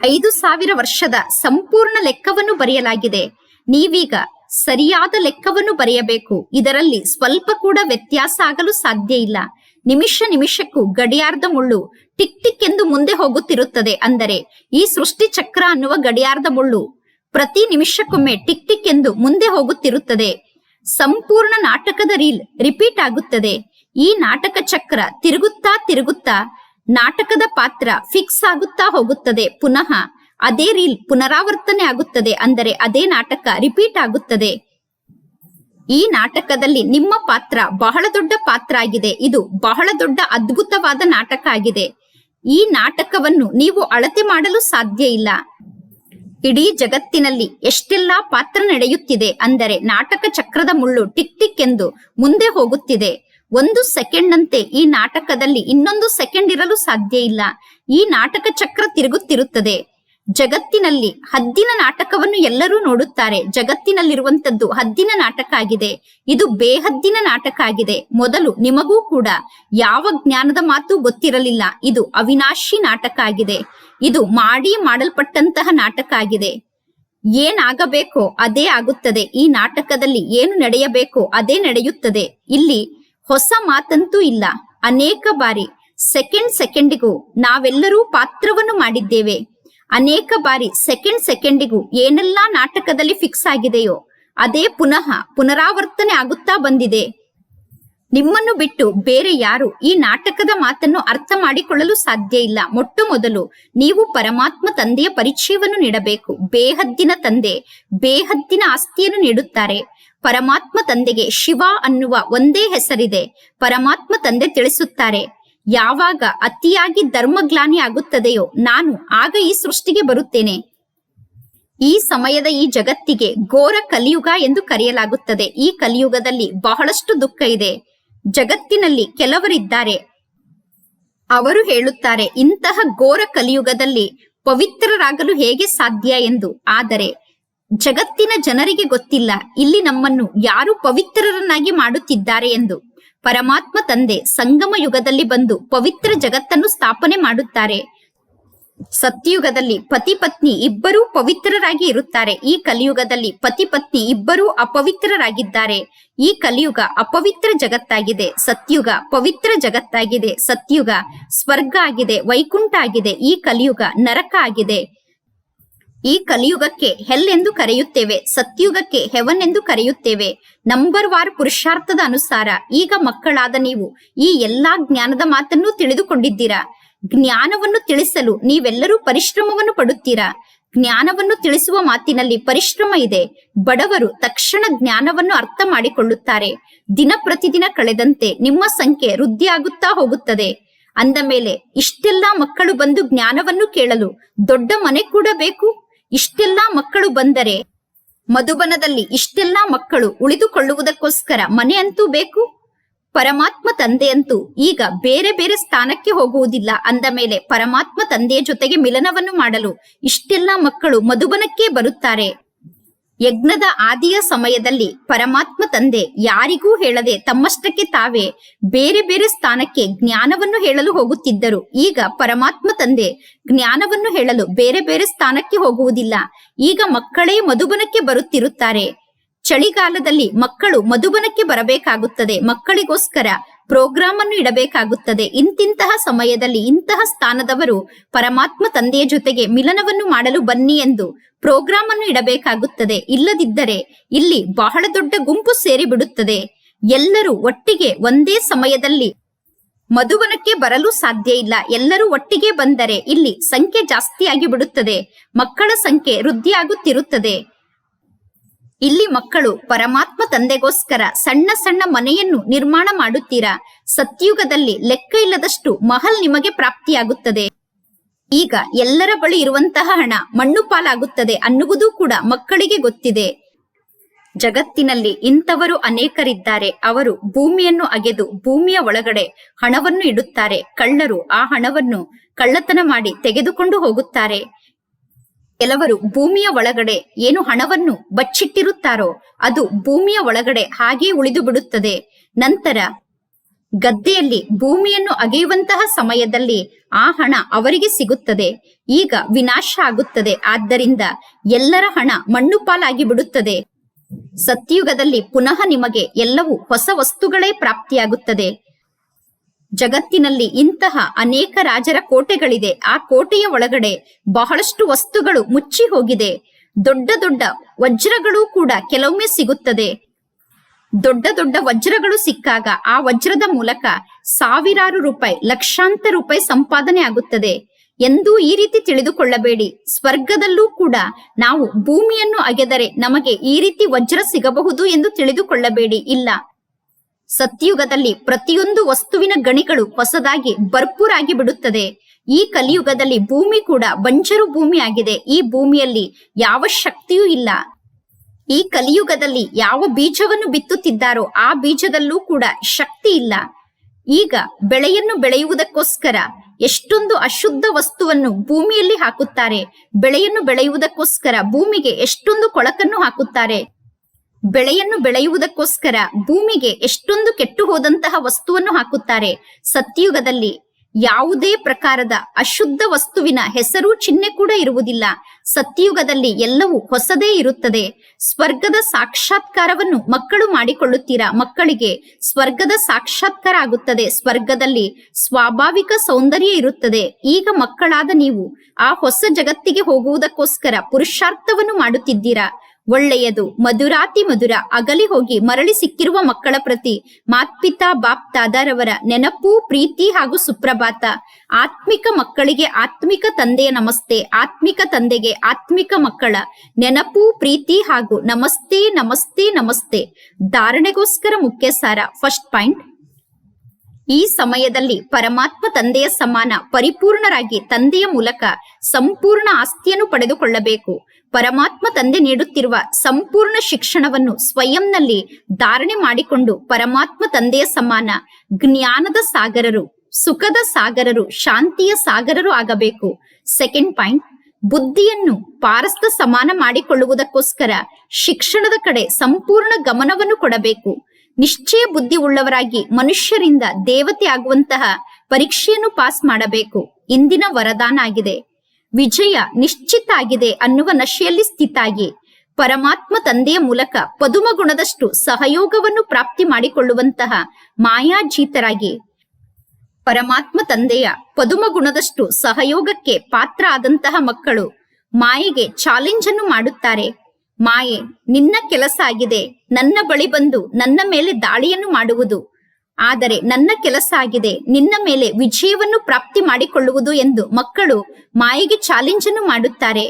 ಐದು ಸಾವಿರ ವರ್ಷದ ಸಂಪೂರ್ಣ ಲೆಕ್ಕವನ್ನು ಬರೆಯಲಾಗಿದೆ. ನೀವೀಗ ಸರಿಯಾದ ಲೆಕ್ಕವನ್ನು ಬರೆಯಬೇಕು. ಇದರಲ್ಲಿ ಸ್ವಲ್ಪ ಕೂಡ ವ್ಯತ್ಯಾಸ ಆಗಲು ಸಾಧ್ಯ ಇಲ್ಲ. ನಿಮಿಷ ನಿಮಿಷಕ್ಕೂ ಗಡಿಯಾರದ ಮುಳ್ಳು ಟಿಕ್ ಟಿಕ್ ಎಂದು ಮುಂದೆ ಹೋಗುತ್ತಿರುತ್ತದೆ ಅಂದರೆ ಈ ಸೃಷ್ಟಿ ಚಕ್ರ ಅನ್ನುವ ಗಡಿಯಾರದ ಮುಳ್ಳು ಪ್ರತಿ ನಿಮಿಷಕ್ಕೊಮ್ಮೆ ಟಿಕ್ ಟಿಕ್ ಎಂದು ಮುಂದೆ ಹೋಗುತ್ತಿರುತ್ತದೆ. ಸಂಪೂರ್ಣ ನಾಟಕದ ರೀಲ್ ರಿಪೀಟ್ ಆಗುತ್ತದೆ. ಈ ನಾಟಕ ಚಕ್ರ ತಿರುಗುತ್ತಾ ತಿರುಗುತ್ತಾ ನಾಟಕದ ಪಾತ್ರ ಫಿಕ್ಸ್ ಆಗುತ್ತಾ ಹೋಗುತ್ತದೆ. ಪುನಃ ಅದೇ ರೀಲ್ ಪುನರಾವರ್ತನೆ ಆಗುತ್ತದೆ ಅಂದರೆ ಅದೇ ನಾಟಕ ರಿಪೀಟ್ ಆಗುತ್ತದೆ. ಈ ನಾಟಕದಲ್ಲಿ ನಿಮ್ಮ ಪಾತ್ರ ಬಹಳ ದೊಡ್ಡ ಪಾತ್ರ ಆಗಿದೆ ಇದು ಬಹಳ ದೊಡ್ಡ ಅದ್ಭುತವಾದ ನಾಟಕ ಆಗಿದೆ. ಈ ನಾಟಕವನ್ನು ನೀವು ಅಳತೆ ಮಾಡಲು ಸಾಧ್ಯ ಇಲ್ಲ. ಇಡೀ ಜಗತ್ತಿನಲ್ಲಿ ಎಷ್ಟೆಲ್ಲಾ ಪಾತ್ರ ನಡೆಯುತ್ತಿದೆ ಅಂದರೆ ನಾಟಕ ಚಕ್ರದ ಮುಳ್ಳು ಟಿಕ್ ಟಿಕ್ ಎಂದು ಮುಂದೆ ಹೋಗುತ್ತಿದೆ. ಒಂದು ಸೆಕೆಂಡ್ ಅಂತೆ ಈ ನಾಟಕದಲ್ಲಿ ಇನ್ನೊಂದು ಸೆಕೆಂಡ್ ಇರಲು ಸಾಧ್ಯ ಇಲ್ಲ. ಈ ನಾಟಕ ಚಕ್ರ ತಿರುಗುತ್ತಿರುತ್ತದೆ. ಜಗತ್ತಿನಲ್ಲಿ ಹದ್ದಿನ ನಾಟಕವನ್ನು ಎಲ್ಲರೂ ನೋಡುತ್ತಾರೆ. ಜಗತ್ತಿನಲ್ಲಿರುವಂತದ್ದು ಹದ್ದಿನ ನಾಟಕ ಆಗಿದೆ. ಇದು ಬೇಹದ್ದಿನ ನಾಟಕ ಆಗಿದೆ. ಮೊದಲು ನಿಮಗೂ ಕೂಡ ಯಾವ ಜ್ಞಾನದ ಮಾತು ಗೊತ್ತಿರಲಿಲ್ಲ. ಇದು ಅವಿನಾಶಿ ನಾಟಕ ಆಗಿದೆ. ಇದು ಮಾಡಿ ಮಾಡಲ್ಪಟ್ಟಂತಹ ನಾಟಕ ಆಗಿದೆ. ಏನಾಗಬೇಕೋ ಅದೇ ಆಗುತ್ತದೆ. ಈ ನಾಟಕದಲ್ಲಿ ಏನು ನಡೆಯಬೇಕೋ ಅದೇ ನಡೆಯುತ್ತದೆ. ಇಲ್ಲಿ ಹೊಸ ಮಾತಂತೂ ಇಲ್ಲ. ಅನೇಕ ಬಾರಿ ಸೆಕೆಂಡ್ ಸೆಕೆಂಡಿಗೂ ನಾವೆಲ್ಲರೂ ಪಾತ್ರವನ್ನು ಮಾಡಿದ್ದೇವೆ. ಅನೇಕ ಬಾರಿ ಸೆಕೆಂಡ್ ಸೆಕೆಂಡಿಗೂ ಏನೆಲ್ಲಾ ನಾಟಕದಲ್ಲಿ ಫಿಕ್ಸ್ ಆಗಿದೆಯೋ, ಅದೇ ಪುನಃ ಪುನರಾವರ್ತನೆ ಆಗುತ್ತಾ ಬಂದಿದೆ. ನಿಮ್ಮನ್ನು ಬಿಟ್ಟು ಬೇರೆ ಯಾರು ಈ ನಾಟಕದ ಮಾತನ್ನು ಅರ್ಥ ಮಾಡಿಕೊಳ್ಳಲು ಸಾಧ್ಯ ಇಲ್ಲ. ಮೊಟ್ಟ ಮೊದಲು ನೀವು ಪರಮಾತ್ಮ ತಂದೆಯ ಪರಿಚಯವನ್ನು ನೀಡಬೇಕು. ಬೇಹದ್ದಿನ ತಂದೆ, ಬೇಹದ್ದಿನ ಆಸ್ತಿಯನ್ನು ನೀಡುತ್ತಾರೆ. ಪರಮಾತ್ಮ ತಂದೆಗೆ ಶಿವ ಅನ್ನುವ ಒಂದೇ ಹೆಸರಿದೆ. ಪರಮಾತ್ಮ ತಂದೆ ತಿಳಿಸುತ್ತಾರೆ. ಯಾವಾಗ ಅತಿಯಾಗಿ ಧರ್ಮಗ್ಲಾನಿ ಆಗುತ್ತದೆಯೋ ನಾನು ಆಗ ಈ ಸೃಷ್ಟಿಗೆ ಬರುತ್ತೇನೆ. ಈ ಸಮಯದ ಈ ಜಗತ್ತಿಗೆ ಘೋರ ಕಲಿಯುಗ ಎಂದು ಕರೆಯಲಾಗುತ್ತದೆ. ಈ ಕಲಿಯುಗದಲ್ಲಿ ಬಹಳಷ್ಟು ದುಃಖ ಇದೆ. ಜಗತ್ತಿನಲ್ಲಿ ಕೆಲವರಿದ್ದಾರೆ. ಅವರು ಹೇಳುತ್ತಾರೆ, ಇಂತಹ ಘೋರ ಕಲಿಯುಗದಲ್ಲಿ ಪವಿತ್ರರಾಗಲು ಹೇಗೆ ಸಾಧ್ಯ ಎಂದು. ಆದರೆ ಜಗತ್ತಿನ ಜನರಿಗೆ ಗೊತ್ತಿಲ್ಲ, ಇಲ್ಲಿ ನಮ್ಮನ್ನು ಯಾರು ಪವಿತ್ರರನ್ನಾಗಿ ಮಾಡುತ್ತಿದ್ದಾರೆ ಎಂದು. ಪರಮಾತ್ಮ ತಂದೆ ಸಂಗಮ ಯುಗದಲ್ಲಿ ಬಂದು ಪವಿತ್ರ ಜಗತ್ತನ್ನು ಸ್ಥಾಪನೆ ಮಾಡುತ್ತಾರೆ. ಸತ್ಯಯುಗದಲ್ಲಿ ಪತಿ ಪತ್ನಿ ಇಬ್ಬರೂ ಪವಿತ್ರರಾಗಿ ಇರುತ್ತಾರೆ. ಈ ಕಲಿಯುಗದಲ್ಲಿ ಪತಿ ಪತ್ನಿ ಇಬ್ಬರೂ ಅಪವಿತ್ರರಾಗಿದ್ದಾರೆ. ಈ ಕಲಿಯುಗ ಅಪವಿತ್ರ ಜಗತ್ತಾಗಿದೆ. ಸತ್ಯುಗ ಪವಿತ್ರ ಜಗತ್ತಾಗಿದೆ. ಸತ್ಯುಗ ಸ್ವರ್ಗ ಆಗಿದೆ. ವೈಕುಂಠ ಆಗಿದೆ. ಈ ಕಲಿಯುಗ ನರಕ ಆಗಿದೆ. ಈ ಕಲಿಯುಗಕ್ಕೆ ಹೆಲ್ ಎಂದು ಕರೆಯುತ್ತೇವೆ, ಸತ್ಯುಗಕ್ಕೆ ಹೆವನ್ ಎಂದು ಕರೆಯುತ್ತೇವೆ. ನಂಬರ್ ವಾರ್ ಪುರುಷಾರ್ಥದ ಅನುಸಾರ, ಈಗ ಮಕ್ಕಳಾದ ನೀವು ಈ ಎಲ್ಲಾ ಜ್ಞಾನದ ಮಾತನ್ನು ತಿಳಿದುಕೊಂಡಿದ್ದೀರಾ? ಜ್ಞಾನವನ್ನು ತಿಳಿಸಲು ನೀವೆಲ್ಲರೂ ಪರಿಶ್ರಮವನ್ನು ಪಡುತ್ತೀರಾ? ಜ್ಞಾನವನ್ನು ತಿಳಿಸುವ ಮಾತಿನಲ್ಲಿ ಪರಿಶ್ರಮ ಇದೆ, ಬಡವರು ತಕ್ಷಣ ಜ್ಞಾನವನ್ನು ಅರ್ಥ ಮಾಡಿಕೊಳ್ಳುತ್ತಾರೆ. ದಿನ ಪ್ರತಿದಿನ ಕಳೆದಂತೆ ನಿಮ್ಮ ಸಂಖ್ಯೆ ವೃದ್ಧಿಯಾಗುತ್ತಾ ಹೋಗುತ್ತದೆ. ಅಂದ ಮೇಲೆ, ಇಷ್ಟೆಲ್ಲಾ ಮಕ್ಕಳು ಬಂದು ಜ್ಞಾನವನ್ನು ಕೇಳಲು ದೊಡ್ಡ ಮನೆ ಕೂಡ ಬೇಕು? ಇಷ್ಟೆಲ್ಲಾ ಮಕ್ಕಳು ಬಂದರೆ ಮಧುಬನದಲ್ಲಿ ಇಷ್ಟೆಲ್ಲಾ ಮಕ್ಕಳು ಉಳಿದುಕೊಳ್ಳುವುದಕ್ಕೋಸ್ಕರ ಮನೆ ಅಂತೂ ಬೇಕು, ಪರಮಾತ್ಮ ತಂದೆಯಂತೂ ಈಗ ಬೇರೆ ಬೇರೆ ಸ್ಥಾನಕ್ಕೆ ಹೋಗುವುದಿಲ್ಲ. ಅಂದ ಮೇಲೆ ಪರಮಾತ್ಮ ತಂದೆಯ ಜೊತೆಗೆ ಮಿಲನವನ್ನು ಮಾಡಲು ಇಷ್ಟೆಲ್ಲಾ ಮಕ್ಕಳು ಮಧುಬನಕ್ಕೆ ಬರುತ್ತಾರೆ. ಯಜ್ಞದ ಆದಿಯ ಸಮಯದಲ್ಲಿ ಪರಮಾತ್ಮ ತಂದೆ ಯಾರಿಗೂ ಹೇಳದೆ ತಮ್ಮಷ್ಟಕ್ಕೆ ತಾವೇ ಬೇರೆ ಬೇರೆ ಸ್ಥಾನಕ್ಕೆ ಜ್ಞಾನವನ್ನು ಹೇಳಲು ಹೋಗುತ್ತಿದ್ದರು. ಈಗ ಪರಮಾತ್ಮ ತಂದೆ ಜ್ಞಾನವನ್ನು ಹೇಳಲು ಬೇರೆ ಬೇರೆ ಸ್ಥಾನಕ್ಕೆ ಹೋಗುವುದಿಲ್ಲ. ಈಗ ಮಕ್ಕಳೇ ಮಧುಬನಕ್ಕೆ ಬರುತ್ತಿರುತ್ತಾರೆ. ಚಳಿಗಾಲದಲ್ಲಿ ಮಕ್ಕಳು ಮಧುಬನಕ್ಕೆ ಬರಬೇಕಾಗುತ್ತದೆ. ಮಕ್ಕಳಿಗೋಸ್ಕರ ಪ್ರೋಗ್ರಾಮ್ ಅನ್ನು ಇಡಬೇಕಾಗುತ್ತದೆ. ಇಂತಿಂತಹ ಸಮಯದಲ್ಲಿ ಇಂತಹ ಸ್ಥಾನದವರು ಪರಮಾತ್ಮ ತಂದೆಯ ಜೊತೆಗೆ ಮಿಲನವನ್ನು ಮಾಡಲು ಬನ್ನಿ ಎಂದು ಪ್ರೋಗ್ರಾಮ್ ಅನ್ನು ಇಡಬೇಕಾಗುತ್ತದೆ. ಇಲ್ಲದಿದ್ದರೆ ಇಲ್ಲಿ ಬಹಳ ದೊಡ್ಡ ಗುಂಪು ಸೇರಿಬಿಡುತ್ತದೆ. ಎಲ್ಲರೂ ಒಟ್ಟಿಗೆ ಒಂದೇ ಸಮಯದಲ್ಲಿ ಮಧುವನಕ್ಕೆ ಬರಲು ಸಾಧ್ಯ ಇಲ್ಲ. ಎಲ್ಲರೂ ಒಟ್ಟಿಗೆ ಬಂದರೆ ಇಲ್ಲಿ ಸಂಖ್ಯೆ ಜಾಸ್ತಿಯಾಗಿ ಬಿಡುತ್ತದೆ ಮಕ್ಕಳ ಸಂಖ್ಯೆ ವೃದ್ಧಿಯಾಗುತ್ತಿರುತ್ತದೆ. ಇಲ್ಲಿ ಮಕ್ಕಳು ಪರಮಾತ್ಮ ತಂದೆಗೋಸ್ಕರ ಸಣ್ಣ ಸಣ್ಣ ಮನೆಯನ್ನು ನಿರ್ಮಾಣ ಮಾಡುತ್ತೀರಾ? ಸತ್ಯುಗದಲ್ಲಿ ಲೆಕ್ಕ ಇಲ್ಲದಷ್ಟು ಮಹಲ್ ನಿಮಗೆ ಪ್ರಾಪ್ತಿಯಾಗುತ್ತದೆ. ಈಗ ಎಲ್ಲರ ಬಳಿ ಇರುವಂತಹ ಹಣ ಮಣ್ಣು ಪಾಲಾಗುತ್ತದೆ ಅನ್ನುವುದೂ ಕೂಡ ಮಕ್ಕಳಿಗೆ ಗೊತ್ತಿದೆ. ಜಗತ್ತಿನಲ್ಲಿ ಇಂಥವರು ಅನೇಕರಿದ್ದಾರೆ. ಅವರು ಭೂಮಿಯನ್ನು ಅಗೆದು ಭೂಮಿಯ ಒಳಗಡೆ ಹಣವನ್ನು ಇಡುತ್ತಾರೆ. ಕಳ್ಳರು ಆ ಹಣವನ್ನು ಕಳ್ಳತನ ಮಾಡಿ ತೆಗೆದುಕೊಂಡು ಹೋಗುತ್ತಾರೆ. ಕೆಲವರು ಭೂಮಿಯ ಒಳಗಡೆ ಏನು ಹಣವನ್ನು ಬಚ್ಚಿಟ್ಟಿರುತ್ತಾರೋ ಅದು ಭೂಮಿಯ ಒಳಗಡೆ ಹಾಗೆ ಉಳಿದು ಬಿಡುತ್ತದೆ. ನಂತರ ಗದ್ದೆಯಲ್ಲಿ ಭೂಮಿಯನ್ನು ಅಗೆಯುವಂತಹ ಸಮಯದಲ್ಲಿ ಆ ಹಣ ಅವರಿಗೆ ಸಿಗುತ್ತದೆ. ಈಗ ವಿನಾಶ ಆಗುತ್ತದೆ. ಆದ್ದರಿಂದ ಎಲ್ಲರ ಹಣ ಮಣ್ಣು ಪಾಲಾಗಿ ಬಿಡುತ್ತದೆ. ಸತ್ಯುಗದಲ್ಲಿ ಪುನಃ ನಿಮಗೆ ಎಲ್ಲವೂ ಹೊಸ ವಸ್ತುಗಳೇ ಪ್ರಾಪ್ತಿಯಾಗುತ್ತದೆ. ಜಗತ್ತಿನಲ್ಲಿ ಇಂತಹ ಅನೇಕ ರಾಜರ ಕೋಟೆಗಳಿದೆ. ಆ ಕೋಟೆಯ ಒಳಗಡೆ ಬಹಳಷ್ಟು ವಸ್ತುಗಳು ಮುಚ್ಚಿ ಹೋಗಿದೆ. ದೊಡ್ಡ ದೊಡ್ಡ ವಜ್ರಗಳು ಕೂಡ ಕೆಲವೊಮ್ಮೆ ಸಿಗುತ್ತದೆ. ದೊಡ್ಡ ದೊಡ್ಡ ವಜ್ರಗಳು ಸಿಕ್ಕಾಗ ಆ ವಜ್ರದ ಮೂಲಕ ಸಾವಿರಾರು ರೂಪಾಯಿ, ಲಕ್ಷಾಂತರ ರೂಪಾಯಿ ಸಂಪಾದನೆ ಆಗುತ್ತದೆ. ಎಂದೂ ಈ ರೀತಿ ತಿಳಿದುಕೊಳ್ಳಬೇಡಿ. ಸ್ವರ್ಗದಲ್ಲೂ ಕೂಡ ನಾವು ಭೂಮಿಯನ್ನು ಅಗೆದರೆ ನಮಗೆ ಈ ರೀತಿ ವಜ್ರ ಸಿಗಬಹುದು ಎಂದು ತಿಳಿದುಕೊಳ್ಳಬೇಡಿ. ಇಲ್ಲ. ಸತ್ಯುಗದಲ್ಲಿ ಪ್ರತಿಯೊಂದು ವಸ್ತುವಿನ ಗಣಿಗಳು ಹೊಸದಾಗಿ ಭರ್ಪೂರಾಗಿ ಬಿಡುತ್ತದೆ. ಈ ಕಲಿಯುಗದಲ್ಲಿ ಭೂಮಿ ಕೂಡ ಬಂಜರು ಭೂಮಿ ಆಗಿದೆ. ಈ ಭೂಮಿಯಲ್ಲಿ ಯಾವ ಶಕ್ತಿಯೂ ಇಲ್ಲ. ಈ ಕಲಿಯುಗದಲ್ಲಿ ಯಾವ ಬೀಜವನ್ನು ಬಿತ್ತುತ್ತಿದ್ದಾರೋ ಆ ಬೀಜದಲ್ಲೂ ಕೂಡ ಶಕ್ತಿ ಇಲ್ಲ. ಈಗ ಬೆಳೆಯನ್ನು ಬೆಳೆಯುವುದಕ್ಕೋಸ್ಕರ ಎಷ್ಟೊಂದು ಅಶುದ್ಧ ವಸ್ತುವನ್ನು ಭೂಮಿಯಲ್ಲಿ ಹಾಕುತ್ತಾರೆ. ಬೆಳೆಯನ್ನು ಬೆಳೆಯುವುದಕ್ಕೋಸ್ಕರ ಭೂಮಿಗೆ ಎಷ್ಟೊಂದು ಕೊಳಕನ್ನು ಹಾಕುತ್ತಾರೆ. ಬೆಳೆಯನ್ನು ಬೆಳೆಯುವುದಕ್ಕೋಸ್ಕರ ಭೂಮಿಗೆ ಎಷ್ಟೊಂದು ಕೆಟ್ಟು ಹೋದಂತಹ ವಸ್ತುವನ್ನು ಹಾಕುತ್ತಾರೆ. ಸತ್ಯಯುಗದಲ್ಲಿ ಯಾವುದೇ ಪ್ರಕಾರದ ಅಶುದ್ಧ ವಸ್ತುವಿನ ಹೆಸರು, ಚಿಹ್ನೆ ಕೂಡ ಇರುವುದಿಲ್ಲ. ಸತ್ಯಯುಗದಲ್ಲಿ ಎಲ್ಲವೂ ಹೊಸದೇ ಇರುತ್ತದೆ. ಸ್ವರ್ಗದ ಸಾಕ್ಷಾತ್ಕಾರವನ್ನು ಮಕ್ಕಳು ಮಾಡಿಕೊಳ್ಳುತ್ತೀರಾ? ಮಕ್ಕಳಿಗೆ ಸ್ವರ್ಗದ ಸಾಕ್ಷಾತ್ಕಾರ ಆಗುತ್ತದೆ. ಸ್ವರ್ಗದಲ್ಲಿ ಸ್ವಾಭಾವಿಕ ಸೌಂದರ್ಯ ಇರುತ್ತದೆ. ಈಗ ಮಕ್ಕಳಾದ ನೀವು ಆ ಹೊಸ ಜಗತ್ತಿಗೆ ಹೋಗುವುದಕ್ಕೋಸ್ಕರ ಪುರುಷಾರ್ಥವನ್ನು ಮಾಡುತ್ತಿದ್ದೀರಾ? ಒಳ್ಳೆಯದು. ಮಧುರಾತಿ ಮಧುರ. ಅಗಲಿ ಹೋಗಿ ಮರಳಿ ಸಿಕ್ಕಿರುವ ಮಕ್ಕಳ ಪ್ರತಿ ಮಾತ್ಪಿತಾ ಬಾಪ್ ತಾದಾರವರ ನೆನಪು, ಪ್ರೀತಿ ಹಾಗೂ ಸುಪ್ರಭಾತ. ಆತ್ಮಿಕ ಮಕ್ಕಳಿಗೆ ಆತ್ಮಿಕ ತಂದೆಯ ನಮಸ್ತೆ. ಆತ್ಮಿಕ ತಂದೆಗೆ ಆತ್ಮಿಕ ಮಕ್ಕಳ ನೆನಪು, ಪ್ರೀತಿ ಹಾಗೂ ನಮಸ್ತೆ ನಮಸ್ತೆ ನಮಸ್ತೆ. ಧಾರಣೆಗೋಸ್ಕರ ಮುಖ್ಯ ಸಾರ ಫಸ್ಟ್ ಪಾಯಿಂಟ್. ಈ ಸಮಯದಲ್ಲಿ ಪರಮಾತ್ಮ ತಂದೆಯ ಸಮಾನ, ಪರಿಪೂರ್ಣರಾಗಿ ತಂದೆಯ ಮೂಲಕ ಸಂಪೂರ್ಣ ಆಸ್ತಿಯನ್ನು ಪಡೆದುಕೊಳ್ಳಬೇಕು. ಪರಮಾತ್ಮ ತಂದೆ ನೀಡುತ್ತಿರುವ ಸಂಪೂರ್ಣ ಶಿಕ್ಷಣವನ್ನು ಸ್ವಯಂನಲ್ಲಿ ಧಾರಣೆ ಮಾಡಿಕೊಂಡು ಪರಮಾತ್ಮ ತಂದೆಯ ಸಮಾನ ಜ್ಞಾನದ ಸಾಗರರು, ಸುಖದ ಸಾಗರರು, ಶಾಂತಿಯ ಸಾಗರರು ಆಗಬೇಕು. ಸೆಕೆಂಡ್ ಪಾಯಿಂಟ್, ಬುದ್ಧಿಯನ್ನು ಪಾರಸ್ತ ಸಮಾನ ಮಾಡಿಕೊಳ್ಳುವುದಕ್ಕೋಸ್ಕರ ಶಿಕ್ಷಣದ ಕಡೆ ಸಂಪೂರ್ಣ ಗಮನವನ್ನು ಕೊಡಬೇಕು. ನಿಶ್ಚಯ ಬುದ್ಧಿ ಉಳ್ಳವರಾಗಿ ಮನುಷ್ಯರಿಂದ ದೇವತೆ ಆಗುವಂತಹ ಪರೀಕ್ಷೆಯನ್ನು ಪಾಸ್ ಮಾಡಬೇಕು. ಇಂದಿನ ವರದಾನ ಆಗಿದೆ. ವಿಜಯ ನಿಶ್ಚಿತ ಆಗಿದೆ ಅನ್ನುವ ನಶೆಯಲ್ಲಿ ಸ್ಥಿತಾಗಿ ಪರಮಾತ್ಮ ತಂದೆಯ ಮೂಲಕ ಪದುಮ ಗುಣದಷ್ಟು ಸಹಯೋಗವನ್ನು ಪ್ರಾಪ್ತಿ ಮಾಡಿಕೊಳ್ಳುವಂತಹ ಮಾಯಾಜೀತರಾಗಿ. ಪರಮಾತ್ಮ ತಂದೆಯ ಪದುಮ ಗುಣದಷ್ಟು ಸಹಯೋಗಕ್ಕೆ ಪಾತ್ರ ಆದಂತಹ ಮಕ್ಕಳು ಮಾಯೆಗೆ ಚಾಲೆಂಜ್ ಅನ್ನು ಮಾಡುತ್ತಾರೆ. ಮಾಯೆ, ನಿನ್ನ ಕೆಲಸ ಆಗಿದೆ, ನನ್ನ ಬಳಿ ಬಂದು ನನ್ನ ಮೇಲೆ ದಾಳಿಯನ್ನು ಮಾಡುವುದು. ಆದರೆ ನನ್ನ ಕೆಲಸ ಆಗಿದೆ. ನಿನ್ನ ಮೇಲೆ ವಿಜಯವನ್ನು ಪ್ರಾಪ್ತಿ ಮಾಡಿಕೊಳ್ಳುವುದು ಎಂದು ಮಕ್ಕಳು ಮಾಯೆಗೆ ಚಾಲೆಂಜ್ ಅನ್ನು ಮಾಡುತ್ತಾರೆ.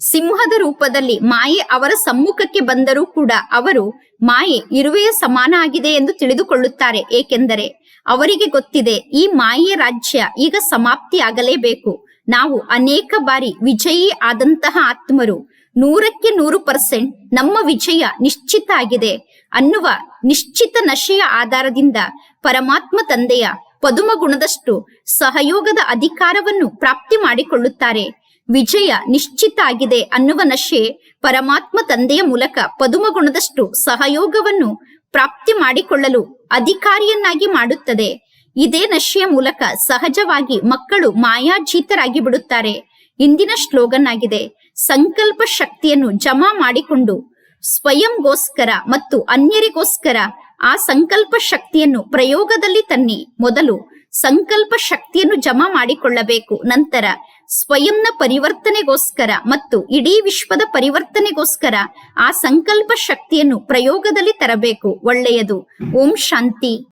ಸಿಂಹದ ರೂಪದಲ್ಲಿ ಮಾಯೆ ಅವರ ಸಮ್ಮುಖಕ್ಕೆ ಬಂದರೂ ಕೂಡ ಅವರು ಮಾಯೆ ಇರುವೆಯ ಸಮಾನ ಆಗಿದೆ ಎಂದು ತಿಳಿದುಕೊಳ್ಳುತ್ತಾರೆ. ಏಕೆಂದರೆ ಅವರಿಗೆ ಗೊತ್ತಿದೆ, ಈ ಮಾಯೆಯ ರಾಜ್ಯ ಈಗ ಸಮಾಪ್ತಿಯಾಗಲೇಬೇಕು. ನಾವು ಅನೇಕ ಬಾರಿ ವಿಜಯಿ ಆದಂತಹ ಆತ್ಮರು. ನೂರಕ್ಕೆ ನೂರು ಪರ್ಸೆಂಟ್ ನಮ್ಮ ವಿಜಯ ನಿಶ್ಚಿತ ಆಗಿದೆ ಅನ್ನುವ ನಿಶ್ಚಿತ ನಶೆಯ ಆಧಾರದಿಂದ ಪರಮಾತ್ಮ ತಂದೆಯ ಪದುಮ ಗುಣದಷ್ಟು ಸಹಯೋಗದ ಅಧಿಕಾರವನ್ನು ಪ್ರಾಪ್ತಿ ಮಾಡಿಕೊಳ್ಳುತ್ತಾರೆ. ವಿಜಯ ನಿಶ್ಚಿತ ಆಗಿದೆ ಅನ್ನುವ ನಶೆ ಪರಮಾತ್ಮ ತಂದೆಯ ಮೂಲಕ ಪದುಮ ಗುಣದಷ್ಟು ಸಹಯೋಗವನ್ನು ಪ್ರಾಪ್ತಿ ಮಾಡಿಕೊಳ್ಳಲು ಅಧಿಕಾರಿಯನ್ನಾಗಿ ಮಾಡುತ್ತದೆ. ಇದೇ ನಶೆಯ ಮೂಲಕ ಸಹಜವಾಗಿ ಮಕ್ಕಳು ಮಾಯಾಜೀತರಾಗಿ ಬಿಡುತ್ತಾರೆ ಇಂದಿನ ಸ್ಲೋಗನ್ ಆಗಿದೆ ಸಂಕಲ್ಪ ಶಕ್ತಿಯನ್ನು ಜಮಾ ಮಾಡಿಕೊಂಡು ಸ್ವಯಂಗೋಸ್ಕರ ಮತ್ತು ಅನ್ಯರಿಗೋಸ್ಕರ ಆ ಸಂಕಲ್ಪ ಶಕ್ತಿಯನ್ನು ಪ್ರಯೋಗದಲ್ಲಿ ತನ್ನಿ. ಮೊದಲು ಸಂಕಲ್ಪ ಶಕ್ತಿಯನ್ನು ಜಮಾ ಮಾಡಿಕೊಳ್ಳಬೇಕು. ನಂತರ ಸ್ವಯಂನ ಪರಿವರ್ತನೆಗೋಸ್ಕರ ಮತ್ತು ಇಡೀ ವಿಶ್ವದ ಪರಿವರ್ತನೆಗೋಸ್ಕರ ಆ ಸಂಕಲ್ಪ ಶಕ್ತಿಯನ್ನು ಪ್ರಯೋಗದಲ್ಲಿ ತರಬೇಕು. ಒಳ್ಳೆಯದು. ಓಂ ಶಾಂತಿ.